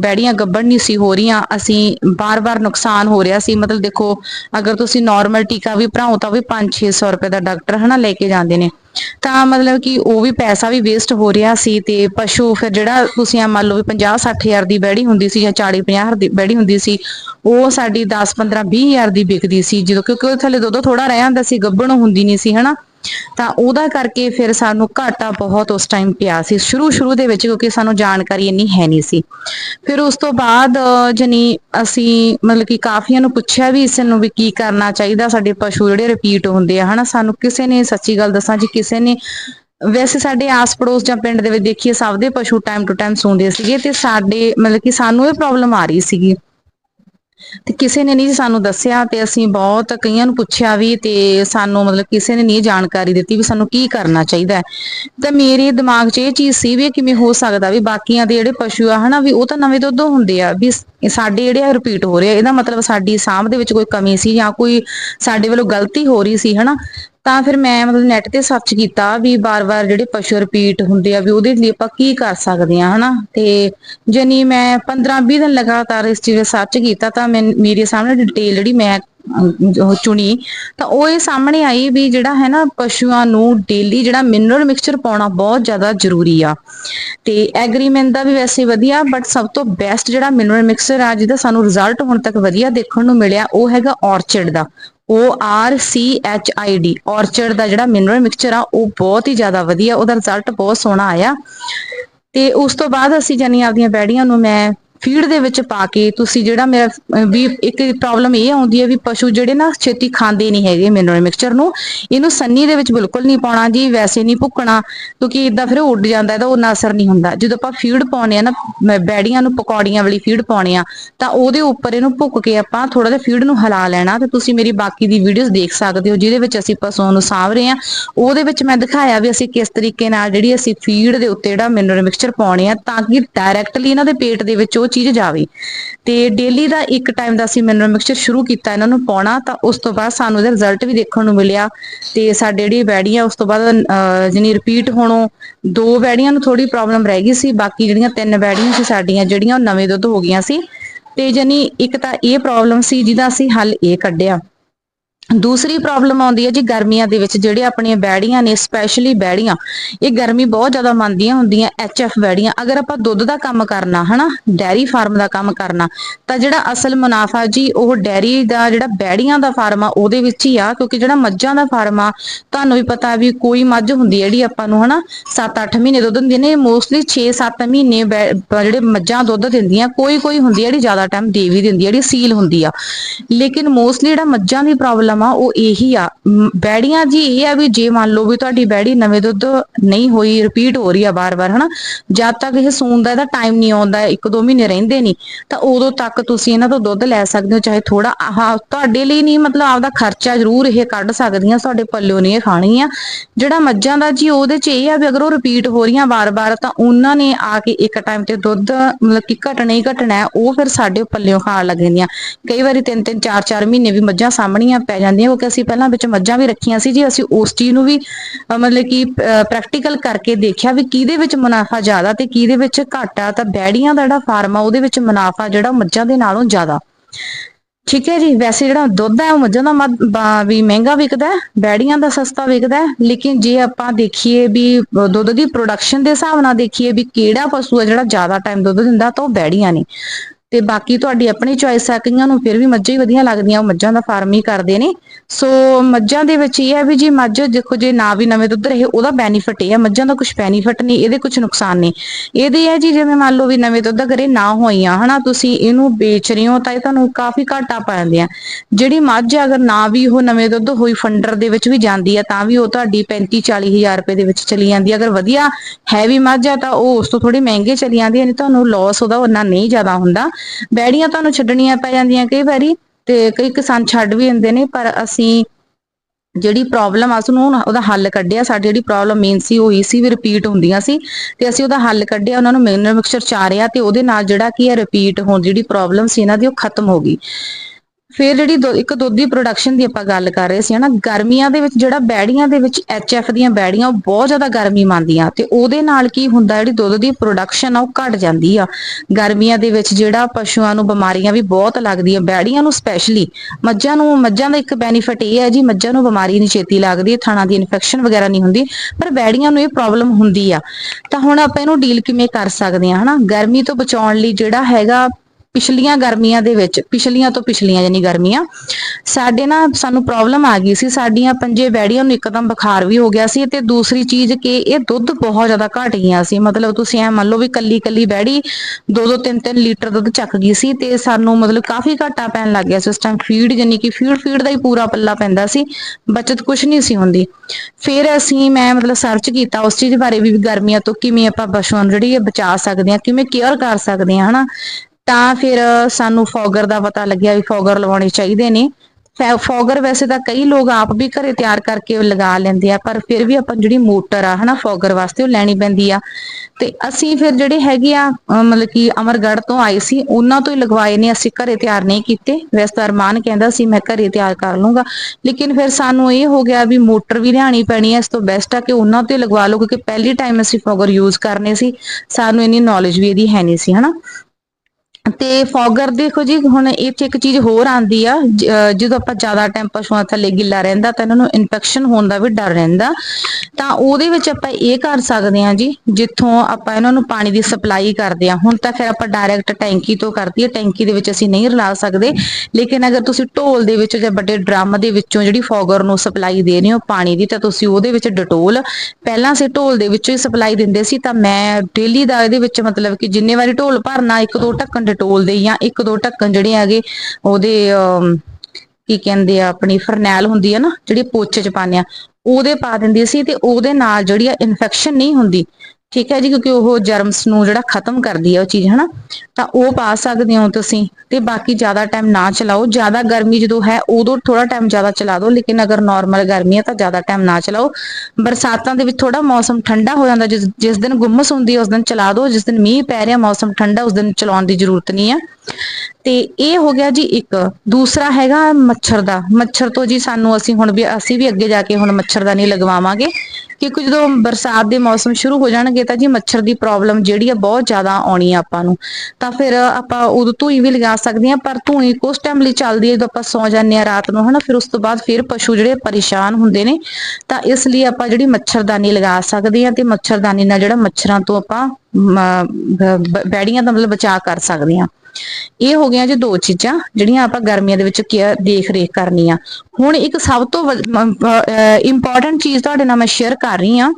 ਬੈੜੀਆਂ ਗੱਬੜ ਨਹੀਂ ਸੀ ਹੋ ਰਹੀਆਂ, ਅਸੀਂ ਬਾਰ-ਬਾਰ ਨੁਕਸਾਨ ਹੋ ਰਿਹਾ ਸੀ, ਮਤਲਬ ਦੇਖੋ ਅਗਰ ਤੁਸੀਂ ਨਾਰਮਲ ਟੀਕਾ ਵੀ ਭਰਾਓ ਤਾਂ ਵੀ 5-600 ਰੁਪਏ ਦਾ ਡਾਕਟਰ ਹਨਾ ਲੈ ਕੇ ਜਾਂਦੇ ਨੇ। ਤਾਂ ਮਤਲਬ ਕਿ ਉਹ ਵੀ ਪੈਸਾ ਵੀ ਵੇਸਟ ਹੋ ਰਿਹਾ ਸੀ ਤੇ ਪਸ਼ੂ ਫਿਰ ਜਿਹੜਾ ਤੁਸੀਂ ਆ ਮੰਨ ਲਓ ਵੀ 50-60 ਹਜ਼ਾਰ ਦੀ ਬੈੜੀ ਹੁੰਦੀ ਸੀ ਜਾਂ 40-50 ਹਜ਼ਾਰ ਦੀ ਬੈੜੀ ਹੁੰਦੀ ਸੀ, ਉਹ ਸਾਡੀ 10-15 20 ਹਜ਼ਾਰ ਦੀ ਵਿਕਦੀ ਸੀ, ਜਦੋਂ ਕਿਉਂਕਿ ਉਹ ਥੱਲੇ ਦੁੱਧ ਥੋੜਾ ਰਹਿ ਜਾਂਦਾ ਸੀ, ਗੱਭਣ ਹੁੰਦੀ ਨਹੀਂ ਸੀ, ਹਨਾ? ਤਾਂ ਉਹਦਾ ਕਰਕੇ ਫਿਰ ਸਾਨੂੰ ਘਾਟਾ ਬਹੁਤ ਉਸ ਟਾਈਮ ਪਿਆ ਸੀ ਸ਼ੁਰੂ ਸ਼ੁਰੂ ਦੇ ਵਿੱਚ ਕਿਉਂਕਿ ਸਾਨੂੰ ਜਾਣਕਾਰੀ ਇੰਨੀ ਹੈ ਨਹੀਂ ਸੀ। ਫਿਰ ਉਸ ਤੋਂ ਬਾਅਦ ਅਹ, ਜਾਣੀ ਅਸੀਂ ਮਤਲਬ ਕਿ ਕਾਫੀਆਂ ਨੂੰ ਪੁੱਛਿਆ ਵੀ ਇਸ ਨੂੰ ਵੀ ਕੀ ਕਰਨਾ ਚਾਹੀਦਾ ਸਾਡੇ ਪਸ਼ੂ ਜਿਹੜੇ ਰਿਪੀਟ ਹੁੰਦੇ ਆ ਹਨਾ ਸਾਨੂੰ ਕਿਸੇ ਨੇ ਸੱਚੀ ਗੱਲ ਦੱਸਾਂ ਜੀ ਕਿਸੇ ਨੇ ਵੈਸੇ ਸਾਡੇ ਆਸ ਪੜੋਸ ਜਾਂ ਪਿੰਡ ਦੇ ਵਿੱਚ ਦੇਖੀਏ ਸਭ ਦੇ ਪਸ਼ੂ ਟਾਈਮ ਟੂ ਟਾਈਮ ਸੌਂਦੇ ਸੀਗੇ ਤੇ ਸਾਡੇ ਮਤਲਬ ਕਿ ਸਾਨੂੰ ਇਹ ਪ੍ਰੋਬਲਮ ਆ ਰਹੀ ਸੀਗੀ। ਤੇ ਕਿਸੇ ਨੇ ਨਹੀਂ ਸਾਨੂੰ ਦੱਸਿਆ ਤੇ ਅਸੀਂ ਬਹੁਤ ਕਈਆਂ ਨੂੰ ਪੁੱਛਿਆ ਵੀ ਤੇ ਸਾਨੂੰ ਮਤਲਬ ਕਿਸੇ ਨੇ ਨਹੀਂ ਜਾਣਕਾਰੀ ਦਿੱਤੀ ਵੀ ਸਾਨੂੰ ਕੀ ਕਰਨਾ ਚਾਹੀਦਾ ਹੈ। ਤੇ ਮੇਰੇ ਦਿਮਾਗ 'ਚ ਇਹ ਚੀਜ਼ ਸੀ ਵੀ ਕਿਵੇਂ ਹੋ ਸਕਦਾ ਵੀ ਬਾਕੀਆਂ ਦੇ ਜਿਹੜੇ ਪਸ਼ੂ ਆ, ਹਨਾ, ਵੀ ਉਹ ਤਾਂ ਨਵੇਂ ਦੁੱਧ ਹੁੰਦੇ ਆ, ਵੀ ਸਾਡੇ ਜਿਹੜੇ ਆ ਰਿਪੀਟ ਹੋ ਰਹੇ ਆ, ਇਹਦਾ ਮਤਲਬ ਸਾਡੀ ਸਾਂਭ ਦੇ ਵਿੱਚ ਕੋਈ ਕਮੀ ਸੀ ਜਾਂ ਕੋਈ ਸਾਡੇ ਵੱਲੋਂ ਗਲਤੀ ਹੋ ਰਹੀ ਸੀ, ਹਨਾ। ਤਾਂ ਫਿਰ ਮੈਂ ਮਤਲਬ ਨੈਟ ਤੇ ਸਰਚ ਕੀਤਾ ਵੀ ਬਾਰ-ਬਾਰ ਜਿਹੜੇ ਪਸ਼ੂ ਰਿਪੀਟ ਹੁੰਦੇ ਆ ਵੀ ਉਹਦੇ ਲਈ ਆਪਾਂ ਕੀ ਕਰ ਸਕਦੇ ਆ ਹਨਾ? ਤੇ ਜਾਨੀ ਮੈਂ 15-20 ਦਿਨ ਲਗਾਤਾਰ ਇਸ ਚੀਜ਼ ਸਰਚ ਕੀਤਾ ਤਾਂ ਮੈਂ, ਮੇਰੇ ਸਾਹਮਣੇ ਡਿਟੇਲ ਜਿਹੜੀ ਮੈਂ ਚੁਣੀ, ਤਾਂ ਉਹ ਇਹ ਸਾਹਮਣੇ ਆਈ ਵੀ ਜਿਹੜਾ ਹੈ ਨਾ ਪਸ਼ੂਆਂ ਨੂੰ ਡੇਲੀ ਜਿਹੜਾ ਮਿਨਰਲ ਮਿਕਸਚਰ ਪਾਉਣਾ ਬਹੁਤ ਜ਼ਿਆਦਾ ਜ਼ਰੂਰੀ ਆ। ਤੇ ਐਗਰੀਮੈਂਟ ਦਾ ਵੀ ਵੈਸੇ ਵਧੀਆ ਬਟ ਸਭ ਤੋਂ ਬੈਸਟ ਜਿਹੜਾ ਮਿਨਰਲ ਮਿਕਸਚਰ ਆ ਜਿਹਦਾ ਸਾਨੂੰ ਰਿਜ਼ਲਟ ਹੁਣ ਤੱਕ ਵਧੀਆ ਦੇਖਣ ਨੂੰ ਮਿਲਿਆ, ਉਹ ਹੈਗਾ ਔਰਚਿਡ ਦਾ। O R C H I D orchard ਦਾ ਜਿਹੜਾ ਮਿਨਰਲ ਮਿਕਸਚਰ ਆ, ਉਹ ਬਹੁਤ ਹੀ ਜ਼ਿਆਦਾ ਵਧੀਆ, ਉਹਦਾ ਰਿਜ਼ਲਟ ਬਹੁਤ ਸੋਹਣਾ ਆਇਆ। ਤੇ ਉਸ ਤੋਂ ਬਾਅਦ ਅਸੀਂ ਜਾਨੀ ਆਪਦੀਆਂ ਬੈੜੀਆਂ ਨੂੰ ਮੈਂ ਫੀਡ ਦੇ ਵਿੱਚ ਪਾ ਕੇ ਤੁਸੀਂ ਜਿਹੜਾ ਮੇਰਾ ਵੀ ਇੱਕ ਪ੍ਰੋਬਲਮ ਇਹ ਆਉਂਦੀ ਹੈ ਵੀ ਪਸ਼ੂ ਜਿਹੜੇ ਨਾ ਛੇਤੀ ਖਾਂਦੇ ਨਹੀਂ ਹੈਗੇ ਮਿਨਰਲ ਮਿਕਸਚਰ ਨੂੰ, ਇਹਨੂੰ ਸੰਨੀ ਦੇ ਵਿੱਚ ਬਿਲਕੁਲ ਨਹੀਂ ਪਾਉਣਾ ਜੀ, ਵੈਸੇ ਨਹੀਂ ਭੁੱਕਣਾ, ਕਿਉਂਕਿ ਇਦਾਂ ਫਿਰ ਉੱਡ ਜਾਂਦਾ, ਇਹਦਾ ਉਹਨਾਂ ਅਸਰ ਨਹੀਂ ਹੁੰਦਾ। ਜਦੋਂ ਆਪਾਂ ਫੀਡ ਪਾਉਨੇ ਆ ਨਾ ਬੈੜੀਆਂ ਨੂੰ ਪਕੌੜੀਆਂ ਵਾਲੀ ਫੀਡ ਪਾਉਣੇ ਆ ਤਾਂ ਉਹਦੇ ਉੱਪਰ ਇਹਨੂੰ ਭੁੱਕ ਕੇ ਆਪਾਂ ਥੋੜਾ ਜਿਹਾ ਫੀਡ ਨੂੰ ਹਿਲਾ ਲੈਣਾ, ਤੇ ਤੁਸੀਂ ਮੇਰੀ ਬਾਕੀ ਦੀ ਵੀਡੀਓਜ਼ ਦੇਖ ਸਕਦੇ ਹੋ, ਜਿਹਦੇ ਵਿੱਚ ਅਸੀਂ ਪਸ਼ੂਆਂ ਨੂੰ ਸਾਂਭ ਰਹੇ ਆ ਉਹਦੇ ਵਿੱਚ ਮੈਂ ਦਿਖਾਇਆ ਵੀ ਅਸੀਂ ਕਿਸ ਤਰੀਕੇ ਨਾਲ ਜਿਹੜੀ ਅਸੀਂ ਫੀਡ ਦੇ ਉੱਤੇ ਜਿਹੜਾ ਮਿਨਰਲ ਮਿਕਸਚਰ ਪਾਉਣੇ ਆ ਤਾਂ ਕਿ ਡਾਇਰੈਕਟਲੀ ਇਹਨਾਂ ਦੇ ਪੇਟ ਦੇ ਵਿੱਚ ਉਹ ਚੀਜ਼ ਜਾਵੇ। ਤੇ ਡੇਲੀ ਦਾ ਇੱਕ ਟਾਈਮ ਦਾ ਅਸੀਂ ਮਿਨਰਲ ਮਿਕਸਚਰ ਸ਼ੁਰੂ ਕੀਤਾ ਇਹਨਾਂ ਨੂੰ ਪਾਉਣਾ ਤਾਂ ਉਸ ਤੋਂ ਬਾਅਦ ਸਾਨੂੰ ਇਹਦਾ ਰਿਜ਼ਲਟ ਵੀ ਦੇਖਣ ਨੂੰ ਮਿਲਿਆ। ਤੇ ਸਾਡੇ ਜਿਹੜੀ ਬੈੜੀਆਂ ਉਸ ਤੋਂ ਬਾਅਦ ਅਹ, ਰਿਪੀਟ ਹੋਣੋਂ ਦੋ ਬੈੜੀਆਂ ਨੂੰ ਥੋੜੀ ਪ੍ਰੋਬਲਮ ਰਹਿ ਗਈ ਸੀ ਬਾਕੀ ਜਿਹੜੀਆਂ ਤਿੰਨ ਬੈੜੀਆਂ ਸੀ ਸਾਡੀਆਂ ਜਿਹੜੀਆਂ ਉਹ ਨਵੇਂ ਦੁੱਧ ਹੋ ਗਈਆਂ ਸੀ। ਤੇ ਜਾਨੀ ਇੱਕ ਤਾਂ ਇਹ ਪ੍ਰੋਬਲਮ ਸੀ ਜਿਹਦਾ ਅਸੀਂ ਹੱਲ ਇਹ ਕੱਢਿਆ। ਦੂਸਰੀ ਪ੍ਰੋਬਲਮ ਆਉਂਦੀ ਹੈ ਜੀ ਗਰਮੀਆਂ ਦੇ ਵਿੱਚ, ਜਿਹੜੇ ਆਪਣੀਆਂ ਬੈੜੀਆਂ ਨੇ ਸਪੈਸ਼ਲੀ ਬੈੜੀਆਂ, ਇਹ ਗਰਮੀ ਬਹੁਤ ਜ਼ਿਆਦਾ ਮੰਨਦੀਆਂ ਹੁੰਦੀਆਂ ਐਚਐਫ ਬੈੜੀਆਂ, ਅਗਰ ਆਪਾਂ ਦੁੱਧ ਦਾ ਕੰਮ ਕਰਨਾ, ਹਨਾ ਡੈਰੀ ਫਾਰਮ ਦਾ ਕੰਮ ਕਰਨਾ, ਤਾਂ ਜਿਹੜਾ ਅਸਲ ਮੁਨਾਫਾ ਜੀ, ਉਹ ਡੈਰੀ ਦਾ ਜਿਹੜਾ ਬੈੜੀਆਂ ਦਾ ਫਾਰਮ ਆ, ਉਹਦੇ ਵਿੱਚ ਹੀ ਆ, ਕਿਉਂਕਿ ਜਿਹੜਾ ਮੱਝਾਂ ਦਾ ਫਾਰਮ ਆ, ਤੁਹਾਨੂੰ ਵੀ ਪਤਾ ਵੀ ਕੋਈ ਮੱਝ ਹੁੰਦੀ ਹੈ ਜਿਹੜੀ ਆਪਾਂ ਨੂੰ, ਹਨਾ 7-8 ਮਹੀਨੇ ਦੁੱਧ ਦਿੰਦੀ ਨੇ ਮੋਸਟਲੀ 6-7 ਮਹੀਨੇ ਜਿਹੜੇ ਮੱਝਾਂ ਦੁੱਧ ਦਿੰਦੀਆਂ ਕੋਈ ਕੋਈ ਹੁੰਦੀ ਹੈ ਜਿਹੜੀ ਜ਼ਿਆਦਾ ਟਾਈਮ ਦੇ ਵੀ ਦਿੰਦੀ ਹੈ, ਜਿਹੜੀ ਸੀਲ ਹੁੰਦੀ ਆ। ਲੇਕਿਨ ਮੋਸਟਲੀ ਜਿਹੜਾ ਮੱਝਾਂ ਦੀ ਪ੍ਰੋਬਲਮ ਆ ਉਹ ਇਹੀ ਆ। ਬੈੜੀਆਂ ਜੀ ਇਹ ਆ ਵੀ ਜੇ ਮੰਨ ਲਓ ਵੀ ਤੁਹਾਡੀ ਬੈੜੀ ਨਵੇਂ ਦੁੱਧ ਨਹੀਂ ਹੋਈ ਰਿਪੀਟ ਹੋ ਰਹੀ ਆ ਬਾਰ-ਬਾਰ ਹਨਾ? ਜਦ ਤੱਕ ਇਹ ਸੂਣ ਦਾ ਇਹਦਾ ਟਾਈਮ ਨਹੀਂ ਆਉਂਦਾ ਇੱਕ ਦੋ ਮਹੀਨੇ ਰਹਿੰਦੇ ਨਹੀਂ, ਤਾਂ ਉਦੋਂ ਤੱਕ ਤੁਸੀਂ ਇਹਨਾਂ ਤੋਂ ਦੁੱਧ ਲੈ ਸਕਦੇ ਹੋ, ਚਾਹੇ ਥੋੜਾ ਆਹ ਤੁਹਾਡੇ ਲਈ ਨਹੀਂ, ਮਤਲਬ ਆਪਦਾ ਖਰਚਾ ਜ਼ਰੂਰ ਇਹ ਕੱਢ ਸਕਦੀਆਂ, ਤੁਹਾਡੇ ਪੱਲਿਓ ਨਹੀਂ ਇਹ ਖਾਣੀ ਆ। ਜਿਹੜਾ ਮੱਝਾਂ ਦਾ ਜੀ, ਉਹਦੇ ਚ ਇਹ ਆ ਵੀ ਅਗਰ ਉਹ ਰਿਪੀਟ ਹੋ ਰਹੀਆਂ ਵਾਰ ਵਾਰ ਤਾਂ ਉਹਨਾਂ ਨੇ ਆ ਕੇ ਇੱਕ ਟਾਈਮ ਤੇ ਦੁੱਧ, ਮਤਲਬ ਕਿ ਘਟਣਾ ਹੀ ਘਟਣਾ, ਉਹ ਫਿਰ ਸਾਡੇ ਪੱਲਿਓ ਖਾਣ ਲੱਗ ਜਾਂਦੀਆਂ। ਕਈ ਵਾਰੀ ਤਿੰਨ ਤਿੰਨ ਚਾਰ ਚਾਰ ਮਹੀਨੇ ਵੀ ਮੱਝਾਂ ਸਾਹਮਣੀਆਂ ਪੈ ਜਾਂਦੀਆਂ। ਕਿਉਂਕਿ ਅਸੀਂ ਪਹਿਲਾਂ ਵਿੱਚ ਮੱਝਾਂ ਵੀ ਰੱਖੀਆਂ ਸੀ ਜੀ, ਅਸੀਂ ਉਸ ਚੀਜ਼ ਨੂੰ ਵੀ, ਅਹ ਮਤਲਬ ਕਿ ਪ੍ਰੈਕਟੀਕਲ ਕਰਕੇ ਦੇਖਿਆ ਵੀ ਕਿਹਦੇ ਵਿੱਚ ਮੁਨਾਫਾ ਜ਼ਿਆਦਾ ਤੇ ਕਿਹਦੇ ਵਿੱਚ ਘੱਟ ਤਾਂ ਬੈੜੀਆਂ ਦਾ ਜਿਹੜਾ ਫਾਰਮ ਆ, ਉਹਦੇ ਵਿੱਚ ਮੁਨਾਫਾ ਜਿਹੜਾ ਮੱਝਾਂ ਦੇ ਨਾਲੋਂ ਜ਼ਿਆਦਾ। ਠੀਕ ਹੈ ਜੀ, ਵੈਸੇ ਜਿਹੜਾ ਦੁੱਧ ਹੈ, ਉਹ ਮੱਝਾਂ ਦਾ ਮੱਧ- ਬਾ- ਵੀ ਮਹਿੰਗਾ ਵਿਕਦਾ ਹੈ, ਬੈੜੀਆਂ ਦਾ ਸਸਤਾ ਵਿਕਦਾ ਹੈ, ਲੇਕਿਨ ਜੇ ਆਪਾਂ ਦੇਖੀਏ ਵੀ ਦੁੱਧ ਦੀ ਪ੍ਰੋਡਕਸ਼ਨ ਦੇ ਹਿਸਾਬ ਨਾਲ ਦੇਖੀਏ ਵੀ ਕਿਹੜਾ ਪਸ਼ੂ ਹੈ ਜਿਹੜਾ ਜ਼ਿਆਦਾ ਟਾਈਮ ਦੁੱਧ ਦਿੰਦਾ, ਤਾਂ ਉਹ ਬੈੜੀਆਂ ਨੇ। ਤੇ ਬਾਕੀ ਤੁਹਾਡੀ ਆਪਣੀ ਚੋਇਸ ਆ, ਕਈਆਂ ਨੂੰ ਫਿਰ ਵੀ ਮੱਝਾਂ ਹੀ ਵਧੀਆ ਲੱਗਦੀਆਂ, ਉਹ ਮੱਝਾਂ ਦਾ ਫਾਰਮ ਹੀ ਕਰਦੇ ਨੇ। ਸੋ ਮੱਝਾਂ ਦੇ ਵਿੱਚ ਇਹ ਹੈ ਵੀ ਜੀ ਮੱਝ ਦੇਖੋ, ਜੇ ਨਾ ਵੀ ਨਵੇਂ ਦੁੱਧ ਰਹੇ, ਉਹਦਾ ਬੈਨੀਫਿਟ ਇਹ ਹੈ, ਮੱਝਾਂ ਦਾ ਕੁਝ ਬੈਨੀਫਿਟ ਨਹੀਂ, ਇਹਦੇ ਕੁਝ ਨੁਕਸਾਨ ਨਹੀਂ। ਇਹਦੇ ਹੈ ਜੀ, ਜਿਵੇਂ ਮੰਨ ਲਓ ਵੀ ਨਵੇਂ ਦੁੱਧ ਘਰੇ ਨਾ ਹੋਈਆਂ, ਹਨਾ, ਤੁਸੀਂ ਇਹਨੂੰ ਵੇਚ ਰਹੇ ਹੋ, ਤਾਂ ਇਹ ਤੁਹਾਨੂੰ ਕਾਫੀ ਘਾਟਾ ਪਾ ਜਾਂਦੇ ਆ ਜਿਹੜੀ ਮੱਝ ਅਗਰ ਨਾ ਵੀ ਉਹ ਨਵੇਂ ਦੁੱਧ ਹੋਈ ਫੰਡਰ ਦੇ ਵਿੱਚ ਵੀ ਜਾਂਦੀ ਹੈ, ਤਾਂ ਵੀ ਉਹ ਤੁਹਾਡੀ 35 40 ਹਜ਼ਾਰ ਰੁਪਏ ਦੇ ਵਿੱਚ ਚਲੀ ਜਾਂਦੀ ਹੈ। ਅਗਰ ਵਧੀਆ ਹੈਵੀ ਮੱਝ ਆ ਤਾਂ ਉਹ ਉਸ ਤੋਂ ਥੋੜੀ ਮਹਿੰਗੇ ਚਲੀ ਜਾਂਦੀ ਹੈ ਨਹੀਂ ਤੁਹਾਨੂੰ ਲਾਸ ਉਹਦਾ ਉਹਨਾਂ ਨਹੀਂ ਜ਼ਿਆਦਾ ਹੁੰਦਾ। ਬੈੜੀਆਂ ਤੁਹਾਨੂੰ ਛੱਡਣੀਆਂ ਪੈ ਜਾਂਦੀਆਂ ਕਈ ਵਾਰੀ। ਤੇ ਕਈ ਕਿਸਾਨ ਛੱਡ ਵੀ ਦਿੰਦੇ ਨੇ, ਪਰ ਅਸੀਂ ਜਿਹੜੀ ਪ੍ਰੋਬਲਮ ਆ ਉਸਨੂੰ ਉਹਦਾ ਹੱਲ ਕੱਢਿਆ। ਸਾਡੀ ਜਿਹੜੀ ਪ੍ਰੋਬਲਮ ਮੇਨ ਸੀ, ਉਹ ਹੀ ਸੀ, ਵੀ ਰਿਪੀਟ ਹੁੰਦੀਆਂ ਸੀ। ਤੇ ਅਸੀਂ ਉਹਦਾ ਹੱਲ ਕੱਢਿਆ, ਉਹਨਾਂ ਨੂੰ ਮਿਨਰਲ ਮਿਕਸਚਰ ਚਾਰਿਆ ਤੇ ਉਹਦੇ ਨਾਲ ਜਿਹੜਾ ਕੀ ਹੈ ਰਿਪੀਟ ਹੋਣ ਜਿਹੜੀ ਪ੍ਰੋਬਲਮ ਸੀ, ਇਹਨਾਂ ਦੀ, ਉਹ ਖਤਮ ਹੋ ਗਈ। ਫਿਰ ਜਿਹੜੀ ਦੁ- ਇੱਕ ਦੁੱਧ ਦੀ ਪ੍ਰੋਡਕਸ਼ਨ ਦੀ ਆਪਾਂ ਗੱਲ ਕਰ ਰਹੇ ਸੀ, ਹਨਾ, ਗਰਮੀਆਂ ਦੇ ਵਿੱਚ ਜਿਹੜਾ ਬੈੜੀਆਂ ਦੇ ਵਿੱਚ ਐਚਐਫ ਦੀਆਂ ਬੈੜੀਆਂ, ਉਹ ਬਹੁਤ ਜ਼ਿਆਦਾ ਗਰਮੀ ਮੰਨਦੀਆਂ ਤੇ ਉਹਦੇ ਨਾਲ ਕੀ ਹੁੰਦਾ, ਜਿਹੜੀ ਦੁੱਧ ਦੀ ਪ੍ਰੋਡਕਸ਼ਨ ਆ, ਉਹ ਘਟ ਜਾਂਦੀ ਆ। ਗਰਮੀਆਂ ਦੇ ਵਿੱਚ ਜਿਹੜਾ ਪਸ਼ੂਆਂ ਨੂੰ ਬਿਮਾਰੀਆਂ ਵੀ ਬਹੁਤ ਲੱਗਦੀਆਂ, ਬੈੜੀਆਂ ਨੂੰ ਸਪੈਸ਼ਲੀ ਮੱਝਾਂ ਨੂੰ, ਮੱਝਾਂ ਦਾ ਇੱਕ ਬੈਨੀਫਿਟ ਇਹ ਹੈ ਜੀ, ਮੱਝਾਂ ਨੂੰ ਬਿਮਾਰੀ ਨਹੀਂ ਛੇਤੀ ਲੱਗਦੀ, ਥਾਣਾ ਦੀ ਇਨਫੈਕਸ਼ਨ ਵਗੈਰਾ ਨਹੀਂ ਹੁੰਦੀ, ਪਰ ਬੈੜੀਆਂ ਨੂੰ ਇਹ ਪ੍ਰੋਬਲਮ ਹੁੰਦੀ ਆ। ਤਾਂ ਹੁਣ ਆਪਾਂ ਇਹਨੂੰ ਡੀਲ ਕਿਵੇਂ ਕਰ ਸਕਦੇ ਹਾਂ ਹਨਾ, ਗਰਮੀ ਤੋਂ ਬਚਾਉਣ ਲਈ ਜਿਹੜਾ ਹੈਗਾ ਪਿਛਲੀਆਂ ਗਰਮੀਆਂ ਦੇ ਵਿੱਚ, ਪਿਛਲੀਆਂ ਤੋਂ ਪਿਛਲੀਆਂ ਯਾਨੀ ਗਰਮੀਆਂ, ਸਾਡੇ ਨਾ ਸਾਨੂੰ ਪ੍ਰੋਬਲਮ ਆ ਗਈ ਸੀ, ਸਾਡੀਆਂ ਪੰਜੇ ਬੈੜੀਆਂ ਨੂੰ ਇੱਕਦਮ ਬੁਖਾਰ ਵੀ ਹੋ ਗਿਆ ਸੀ ਤੇ ਦੂਸਰੀ ਚੀਜ਼ ਕਿ ਇਹ ਦੁੱਧ ਬਹੁਤ ਜ਼ਿਆਦਾ ਘਟ ਗਈਆਂ ਸੀ, ਮਤਲਬ ਤੁਸੀਂ ਐ ਮੰਨ ਲਓ ਵੀ ਕੱਲੀ ਕੱਲੀ ਬੈੜੀ 2-2 3-3 ਲੀਟਰ ਦੁੱਧ ਚੱਕ ਗਈ ਸੀ ਤੇ ਸਾਨੂੰ ਮਤਲਬ ਕਾਫੀ ਘਾਟਾ ਪੈਣ ਲੱਗ ਗਿਆ ਸੀ, ਉਸ ਟਾਈਮ ਫੀਡ ਯਾਨੀ ਕਿ ਫੀਡ ਫੀਡ ਦਾ ਹੀ ਪੂਰਾ ਪੱਲਾ ਪੈਂਦਾ ਸੀ, ਬਚਤ ਕੁਝ ਨਹੀਂ ਸੀ ਹੁੰਦੀ। ਫਿਰ ਅਸੀਂ, ਮੈਂ ਮਤਲਬ ਸਰਚ ਕੀਤਾ ਉਸ ਚੀਜ਼ ਬਾਰੇ ਵੀ ਗਰਮੀਆਂ ਤੋਂ ਕਿਵੇਂ ਆਪਾਂ ਪਸ਼ੂਆਂ ਨੂੰ ਜਿਹੜੀ ਬਚਾ ਸਕਦੇ ਹਾਂ, ਕਿਵੇਂ ਕੇਅਰ ਕਰ ਸਕਦੇ ਹਾਂ, ਹਨਾ? ਤਾਂ ਫਿਰ ਸਾਨੂੰ ਫੋਗਰ ਦਾ ਪਤਾ ਲੱਗਿਆ ਵੀ ਫੋਗਰ ਲਵਾਉਣੇ ਚਾਹੀਦੇ ਨੇ। ਫੈ- ਫੋਗਰ ਵੈਸੇ ਤਾਂ ਕਈ ਲੋਕ ਆਪ ਵੀ ਘਰੇ ਤਿਆਰ ਕਰਕੇ ਲਗਾ ਲੈਂਦੇ ਆ, ਪਰ ਫਿਰ ਵੀ ਆਪਾਂ ਜਿਹੜੀ ਮੋਟਰ ਆ, ਹਨਾ, ਫੋਗਰ ਵਾਸਤੇ ਉਹ ਲੈਣੀ ਪੈਂਦੀ ਆ। ਤੇ ਅਸੀਂ ਫਿਰ ਜਿਹੜੇ ਹੈਗੇ ਆ ਮਤਲਬ ਕਿ ਅਮਰਗੜ੍ਹ ਤੋਂ ਆਏ ਸੀ, ਉਹਨਾਂ ਤੋਂ ਹੀ ਲਗਵਾਏ ਨੇ, ਅਸੀਂ ਘਰੇ ਤਿਆਰ ਨਹੀਂ ਕੀਤੇ। ਵੈਸੇ ਤਾਂ ਅਰਮਾਨ ਕਹਿੰਦਾ ਸੀ, ਮੈਂ ਘਰੇ ਤਿਆਰ ਕਰ ਲੂੰਗਾ ਲੇਕਿਨ ਫਿਰ ਸਾਨੂੰ ਇਹ ਹੋ ਗਿਆ ਵੀ ਮੋਟਰ ਵੀ ਲਿਆਣੀ ਪੈਣੀ ਹੈ ਇਸ ਤੋਂ ਬੈਸਟ ਆ ਕਿ ਉਹਨਾਂ ਤੋਂ ਹੀ ਲਗਵਾ ਲਓ, ਕਿਉਂਕਿ ਪਹਿਲੀ ਟਾਈਮ ਅਸੀਂ ਫੋਗਰ ਯੂਜ਼ ਕਰਨੇ ਸੀ, ਸਾਨੂੰ ਇੰਨੀ ਨੌਲੇਜ ਵੀ ਇਹਦੀ ਹੈ ਨਹੀਂ ਸੀ, ਹਨਾ। ਤੇ ਫੋਗਰ ਦੇਖੋ ਜੀ, ਹੁਣ ਇੱਥੇ ਇੱਕ ਚੀਜ਼ ਹੋਰ ਆਂਦੀ ਆ ਜਦੋਂ ਆਪਾਂ ਜ਼ਿਆਦਾ ਟਾਈਮ ਪਸ਼ੂਆਂ ਥੱਲੇ ਗਿੱਲਾ ਰਹਿੰਦਾ, ਤਾਂ ਇਹਨਾਂ ਨੂੰ ਇਨਫੈਕਸ਼ਨ ਹੋਣ ਦਾ ਵੀ ਡਰ ਰਹਿੰਦਾ। ਤਾਂ ਉਹਦੇ ਵਿੱਚ ਆਪਾਂ ਇਹ ਕਰ ਸਕਦੇ ਹਾਂ ਜੀ, ਜਿੱਥੋਂ ਆਪਾਂ ਇਹਨਾਂ ਨੂੰ ਪਾਣੀ ਦੀ ਸਪਲਾਈ ਕਰਦੇ ਆ ਹੁਣ ਤਾਂ ਫਿਰ ਆਪਾਂ ਡਾਇਰੈਕਟ ਟੈਂਕੀ ਤੋਂ ਕਰਦੀ ਹੈ ਟੈਂਕੀ ਦੇ ਵਿੱਚ ਅਸੀਂ ਨਹੀਂ ਰਲਾ ਸਕਦੇ। ਲੇਕਿਨ ਅਗਰ ਤੁਸੀਂ ਢੋਲ ਦੇ ਵਿੱਚ ਜਾਂ ਵੱਡੇ ਡਰਮ ਦੇ ਵਿੱਚੋਂ ਜਿਹੜੀ ਫੋਗਰ ਨੂੰ ਸਪਲਾਈ ਦੇ ਰਹੇ ਹੋ ਪਾਣੀ ਦੀ, ਤਾਂ ਤੁਸੀਂ ਉਹਦੇ ਵਿੱਚ ਡਟੋਲ। ਪਹਿਲਾਂ ਅਸੀਂ ਢੋਲ ਦੇ ਵਿੱਚੋਂ ਹੀ ਸਪਲਾਈ ਦਿੰਦੇ ਸੀ, ਤਾਂ ਮੈਂ ਡੇਲੀ ਦਾ ਇਹਦੇ ਵਿੱਚ ਮਤਲਬ ਕਿ ਜਿੰਨੇ ਵਾਰੀ ਢੋਲ ਭਰਨਾ, ਇੱਕ ਦੋ ਢੱਕਣ ਡਟੋਲ ਦੇ ਜਾਂ ਇੱਕ ਦੋ ਢੱਕਣ ਜਿਹੜੇ ਹੈਗੇ ਉਹਦੇ ਅਮ, ਕੀ ਕਹਿੰਦੇ ਆ ਆਪਣੀ ਫਰਨੈਲ ਹੁੰਦੀ ਆ ਨਾ ਜਿਹੜੀ ਪੋਚੇ ਚ ਪਾਉਂਦੇ ਆ ਉਹਦੇ ਪਾ ਦਿੰਦੀ ਸੀ ਤੇ ਉਹਦੇ ਨਾਲ ਜਿਹੜੀ ਆ ਇਨਫੈਕਸ਼ਨ ਨਹੀਂ ਹੁੰਦੀ। ਠੀਕ ਹੈ ਜੀ, ਕਿਉਂਕਿ ਉਹ ਜਰਮਸ ਨੂੰ ਜਿਹੜਾ ਖਤਮ ਕਰਦੀ ਹੈ ਉਹ ਚੀਜ਼, ਹਨਾ? ਤਾਂ ਉਹ ਪਾ ਸਕਦੇ ਹੋ ਤੁਸੀਂ ਤੇ ਬਾਕੀ ਜ਼ਿਆਦਾ ਟਾਈਮ ਨਾ ਚਲਾਓ। ਜ਼ਿਆਦਾ ਗਰਮੀ ਜਦੋਂ ਹੈ, ਉਦੋਂ ਥੋੜਾ ਟਾਈਮ ਜ਼ਿਆਦਾ ਚਲਾ ਦਿਓ, ਲੇਕਿਨ ਅਗਰ ਨਾਰਮਲ ਗਰਮੀ ਹੈ ਤਾਂ ਜ਼ਿਆਦਾ ਟਾਈਮ ਨਾ ਚਲਾਓ। ਬਰਸਾਤਾਂ ਦੇ ਵਿੱਚ ਥੋੜਾ ਮੌਸਮ ਠੰਡਾ ਹੋ ਜਾਂਦਾ, ਜਿਸ ਜਿਸ ਦਿਨ ਗੁੰਮਸ ਹੁੰਦੀ ਹੈ, ਉਸ ਦਿਨ ਚਲਾ ਦਿਓ। ਜਿਸ ਦਿਨ ਮੀਂਹ ਪੈ ਰਿਹਾ, ਮੌਸਮ ਠੰਡਾ, ਉਸ ਦਿਨ ਚਲਾਉਣ ਦੀ ਜ਼ਰੂਰਤ ਨਹੀਂ ਹੈ। ਤੇ ਇਹ ਹੋ ਗਿਆ ਜੀ ਇੱਕ। ਦੂਸਰਾ ਹੈਗਾ ਮੱਛਰ ਦਾ। ਮੱਛਰ ਤੋਂ ਜੀ ਸਾਨੂੰ ਅਸੀਂ ਹੁਣ ਵੀ, ਅਸੀਂ ਵੀ ਅੱਗੇ ਜਾ ਕੇ ਹੁਣ ਮੱਛਰਦਾਨੀ ਲਗਵਾਵਾਂਗੇ। ਕਿਉਂਕਿ ਜਦੋਂ ਬਰਸਾਤ ਦੇ ਮੌਸਮ ਸ਼ੁਰੂ ਹੋ ਜਾਣਗੇ ਤਾਂ ਜੀ ਮੱਛਰ ਦੀ ਪ੍ਰੋਬਲਮ ਜਿਹੜੀ ਆ ਬਹੁਤ ਜ਼ਿਆਦਾ ਆਉਣੀ ਆ ਆਪਾਂ ਨੂੰ। ਤਾਂ ਫਿਰ ਆਪਾਂ ਉਦੋਂ ਧੂਈ ਵੀ ਲਗਾ ਸਕਦੇ ਆ ਪਰ ਧੂਈ ਕੁਝ ਟਾਈਮ ਲਈ ਚੱਲਦੀ ਹੈ ਜਦੋਂ ਆਪਾਂ ਸੌ ਜਾਂਦੇ ਆ ਰਾਤ ਨੂੰ ਹਨਾ ਫਿਰ ਉਸ ਤੋਂ ਬਾਅਦ ਫਿਰ ਪਸ਼ੂ ਜਿਹੜੇ ਪਰੇਸ਼ਾਨ ਹੁੰਦੇ ਨੇ ਤਾਂ ਇਸ ਲਈ ਆਪਾਂ ਜਿਹੜੀ ਮੱਛਰਦਾਨੀ ਲਗਾ ਸਕਦੇ ਆ ਤੇ ਮੱਛਰਦਾਨੀ ਨਾਲ ਜਿਹੜਾ ਮੱਛਰਾਂ ਤੋਂ ਆਪਾਂ ਮ, ਬੈੜੀਆਂ ਦਾ ਮਤਲਬ ਬਚਾਅ ਕਰ ਸਕਦੇ ਆ। ਇਹ ਹੋ ਗਈਆਂ ਜੀ ਦੋ ਚੀਜ਼ਾਂ, ਜਿਹੜੀਆਂ ਆਪਾਂ ਗਰਮੀਆਂ ਦੇ ਵਿੱਚ ਕੇਅਰ ਦੇਖ ਰੇਖ ਕਰਨੀ ਆ। ਹੁਣ ਇੱਕ ਸਭ ਤੋਂ ਇੰਪੋਰਟੈਂਟ ਚੀਜ਼ ਤੁਹਾਡੇ ਨਾਲ ਮੈਂ ਸ਼ੇਅਰ ਕਰ ਰਹੀ ਆ